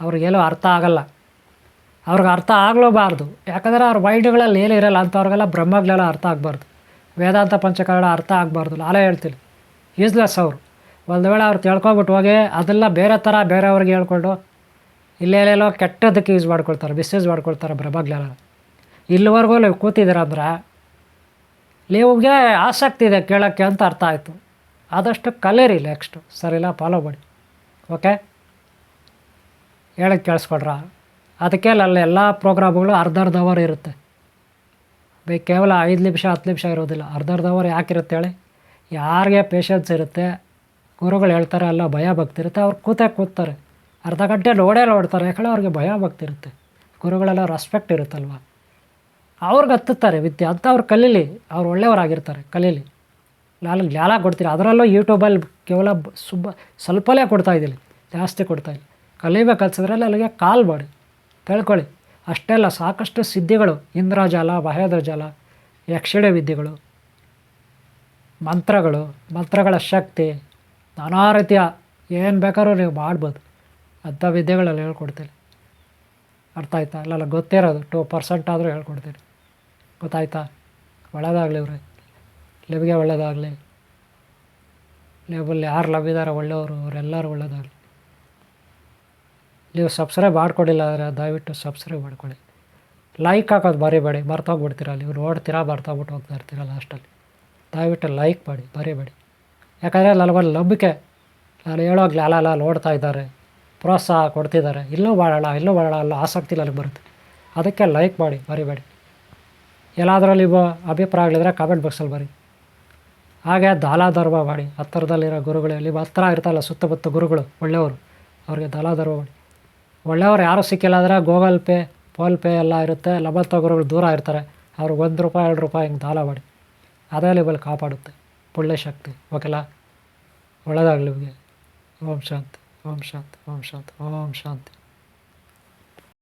S1: ಅವ್ರಿಗೇನು ಅರ್ಥ ಆಗಲ್ಲ. ಅವ್ರಿಗೆ ಅರ್ಥ ಆಗಲೂಬಾರ್ದು. ಯಾಕಂದರೆ ಅವ್ರ ಮೈಂಡ್ಗಳಲ್ಲಿ ಏನಿರಲ್ಲ ಅಂಥವ್ರಿಗೆಲ್ಲ ಬ್ರಹ್ಮಗಳೆಲ್ಲ ಅರ್ಥ ಆಗಬಾರ್ದು. ವೇದಾಂತ ಪಂಚಕರಣ ಅರ್ಥ ಆಗಬಾರ್ದು ನಾನೇ ಹೇಳ್ತೀನಿ. ಯೂಸ್ಲೆಸ್ ಅವರು. ಒಂದು ವೇಳೆ ಅವ್ರು ತಿಳ್ಕೊಬಿಟ್ಟು ಹೋಗಿ ಅದೆಲ್ಲ ಬೇರೆ ಥರ ಬೇರೆಯವ್ರಿಗೆ ಹೇಳ್ಕೊಂಡು ಇಲ್ಲೆಲ್ಲೆಲ್ಲೋ ಕೆಟ್ಟದಕ್ಕೆ ಯೂಸ್ ಮಾಡ್ಕೊಳ್ತಾರೆ ಮಿಸ್ಯೂಸ್ ಮಾಡ್ಕೊಳ್ತಾರೆ ಬ್ರಹ್ಮಗಳೆಲ್ಲ. ಇಲ್ಲಿವರೆಗೂ ನೀವು ಕೂತಿದ್ದೀರ ಅಂದ್ರೆ, ನಿಮಗೆ ಆಸಕ್ತಿ ಇದೆ ಕೇಳೋಕ್ಕೆ ಅಂತ ಅರ್ಥ ಆಯಿತು. ಆದಷ್ಟು ಕಲೇರಿ ನೆಕ್ಸ್ಟು ಸರಿಲ್ಲ ಫಾಲೋ ಮಾಡಿ. ಓಕೆ ಹೇಳಕ್ಕೆ ಕೇಳಿಸ್ಕೊಡ್ರ? ಅದಕ್ಕೆ ಅಲ್ಲಿ ಎಲ್ಲ ಪ್ರೋಗ್ರಾಮ್ಗಳು ಅರ್ಧ ಅರ್ಧ ಅವರ್ ಇರುತ್ತೆ. ಬೈ ಕೇವಲ ಐದು ನಿಮಿಷ, ಹತ್ತು ನಿಮಿಷ ಇರೋದಿಲ್ಲ. ಅರ್ಧ ಅರ್ಧ ಅವರ್ ಯಾಕಿರುತ್ತೆ ಹೇಳಿ? ಯಾರಿಗೆ ಪೇಷನ್ಸ್ ಇರುತ್ತೆ? ಗುರುಗಳು ಹೇಳ್ತಾರೆ, ಅಲ್ಲ ಭಯ ಭಕ್ತಿ ಇರುತ್ತೆ. ಅವ್ರು ಕೂತೇ ಕೂತಾರೆ ಅರ್ಧ ಗಂಟೆ ನೋಡೇ ನೋಡ್ತಾರೆ. ಯಾಕಂದರೆ ಅವ್ರಿಗೆ ಭಯ ಭಕ್ತಿ ಇರುತ್ತೆ. ಗುರುಗಳೆಲ್ಲ ರೆಸ್ಪೆಕ್ಟ್ ಇರುತ್ತಲ್ವ? ಅವ್ರಿಗೆ ಹತ್ತುತ್ತಾರೆ ವಿದ್ಯೆ. ಅಂತ ಅವ್ರು ಕಲೀಲಿ. ಅವ್ರು ಒಳ್ಳೆಯವರಾಗಿರ್ತಾರೆ ಕಲೀಲಿ. ನಾನು ಲಾಲ ಕೊಡ್ತೀರಿ? ಅದರಲ್ಲೂ ಯೂಟ್ಯೂಬಲ್ಲಿ ಕೇವಲ ಸುಬ್ಬ ಸ್ವಲ್ಪಲೇ ಕೊಡ್ತಾ ಇದ್ದೀನಿ. ಜಾಸ್ತಿ ಕೊಡ್ತಾ ಇಲ್ಲ. ಕಲಿಬೇಕು ಕಲ್ಸಿದ್ರಲ್ಲಿ ಅಲ್ಲಿಗೆ ಕಾಲ್ ಮಾಡಿ. ತಿಳ್ಕೊಳ್ಳಿ. ಅಷ್ಟೆಲ್ಲ ಸಾಕಷ್ಟು ಸಿದ್ಧಿಗಳು. ಇಂದ್ರಜಾಲ ಬಾಹ್ಯದ್ರಜಾಲ ಯಕ್ಷಿಣೆ ವಿದ್ಯೆಗಳು, ಮಂತ್ರಗಳು, ಮಂತ್ರಗಳ ಶಕ್ತಿ, ನಾನಾ ರೀತಿಯ ಏನು ಬೇಕಾದ್ರೂ ನೀವು ಮಾಡ್ಬೋದು. ಅಂಥ ವಿದ್ಯೆಗಳಲ್ಲಿ ಹೇಳ್ಕೊಡ್ತೀನಿ. ಅರ್ಥ ಆಯ್ತಾ? ಅಲ್ಲಲ್ಲ ಗೊತ್ತಿರೋದು. ಟೂ ಪರ್ಸೆಂಟ್ ಆದರೂ ಹೇಳ್ಕೊಡ್ತೀನಿ. ಗೊತ್ತಾಯ್ತಾ? ಒಳ್ಳೆಯದಾಗಲಿ ಇವ್ರೆ. ನಿಮಗೆ ಒಳ್ಳೆಯದಾಗಲಿ ಲೇಬಲ್ ಯಾರು ಲಭ್ಯದಾರ ಒಳ್ಳೆಯವರು, ಅವರೆಲ್ಲರೂ ಒಳ್ಳೆಯದಾಗಲಿ ನೀವು ಸಬ್ಸ್ಕ್ರೈಬ್ ಮಾಡ್ಕೊಂಡಿಲ್ಲ ಅಂದರೆ ದಯವಿಟ್ಟು ಸಬ್ಸ್ಕ್ರೈಬ್ ಮಾಡ್ಕೊಳ್ಳಿ ಲೈಕ್ ಹಾಕೋದು ಬರಿಬೇಡಿ ಮರ್ತೋಗ್ಬಿಡ್ತೀರ ನೀವು ನೋಡ್ತೀರಾ, ಮರ್ತೋಗ್ಬಿಟ್ಟು ಹೋಗ್ತಾ ಇರ್ತೀರ ಲಾಸ್ಟಲ್ಲಿ ದಯವಿಟ್ಟು ಲೈಕ್ ಮಾಡಿ ಬರೀಬೇಡಿ ಯಾಕಂದರೆ ನನಗೊಂದು ನಂಬಿಕೆ. ನಾನು ಹೇಳೋ ಜ್ಞಾನ ನೋಡ್ತಾ ಇದ್ದಾರೆ. ಪ್ರೋತ್ಸಾಹ ಕೊಡ್ತಿದ್ದಾರೆ. ಇಲ್ಲೂ ಮಾಡೋಣ ಇಲ್ಲೂ ಮಾಡೋಣ ಅಲ್ಲ ಆಸಕ್ತಿ ಅಲ್ಲಿ ಬರುತ್ತೆ. ಅದಕ್ಕೆ ಲೈಕ್ ಮಾಡಿ ಬರಿಬೇಡಿ ಎಲ್ಲಾದರೂ ನಿಮ್ಮ ಅಭಿಪ್ರಾಯಗಳಿದ್ರೆ ಕಾಮೆಂಟ್ ಬಾಕ್ಸಲ್ಲಿ ಬರಿ ಹಾಗೆ ದಾಲ ಮಾಡಿ. ಹತ್ತಿರದಲ್ಲಿರೋ ಗುರುಗಳು, ಇಲ್ಲಿ ಹತ್ತಿರ ಇರ್ತಾರಲ್ಲ ಸುತ್ತಮುತ್ತ ಗುರುಗಳು, ಒಳ್ಳೆಯವರು, ಅವ್ರಿಗೆ ದಾಲ ಮಾಡಿ. ಒಳ್ಳೆಯವ್ರು ಯಾರೂ ಸಿಕ್ಕಿಲ್ಲ ಅಂದರೆ ಗೂಗಲ್ ಪೇ ಫೋನ್ ಪೇ ಎಲ್ಲ ಇರುತ್ತೆ. ಲಭತ್ತ ಗುರುಗಳು ದೂರ ಇರ್ತಾರೆ. ಅವ್ರಿಗೆ ಒಂದು ರೂಪಾಯಿ, ಎರಡು ರೂಪಾಯಿ ಹಿಂಗೆ ದಾಲ ಮಾಡಿ. ಅದೇ ಲೆವೆಲ್ ಕಾಪಾಡುತ್ತೆ. ಒಳ್ಳೆ ಶಕ್ತಿ. ಓಕೆಲ್ಲ ಒಳ್ಳೆಯದಾಗಲಿ ನಿಮಗೆ. ಓಂ ಶಾಂತಿ ಓಂ ಶಾಂತಿ ಓಂ ಶಾಂತಿ ಓಂ ಶಾಂತಿ.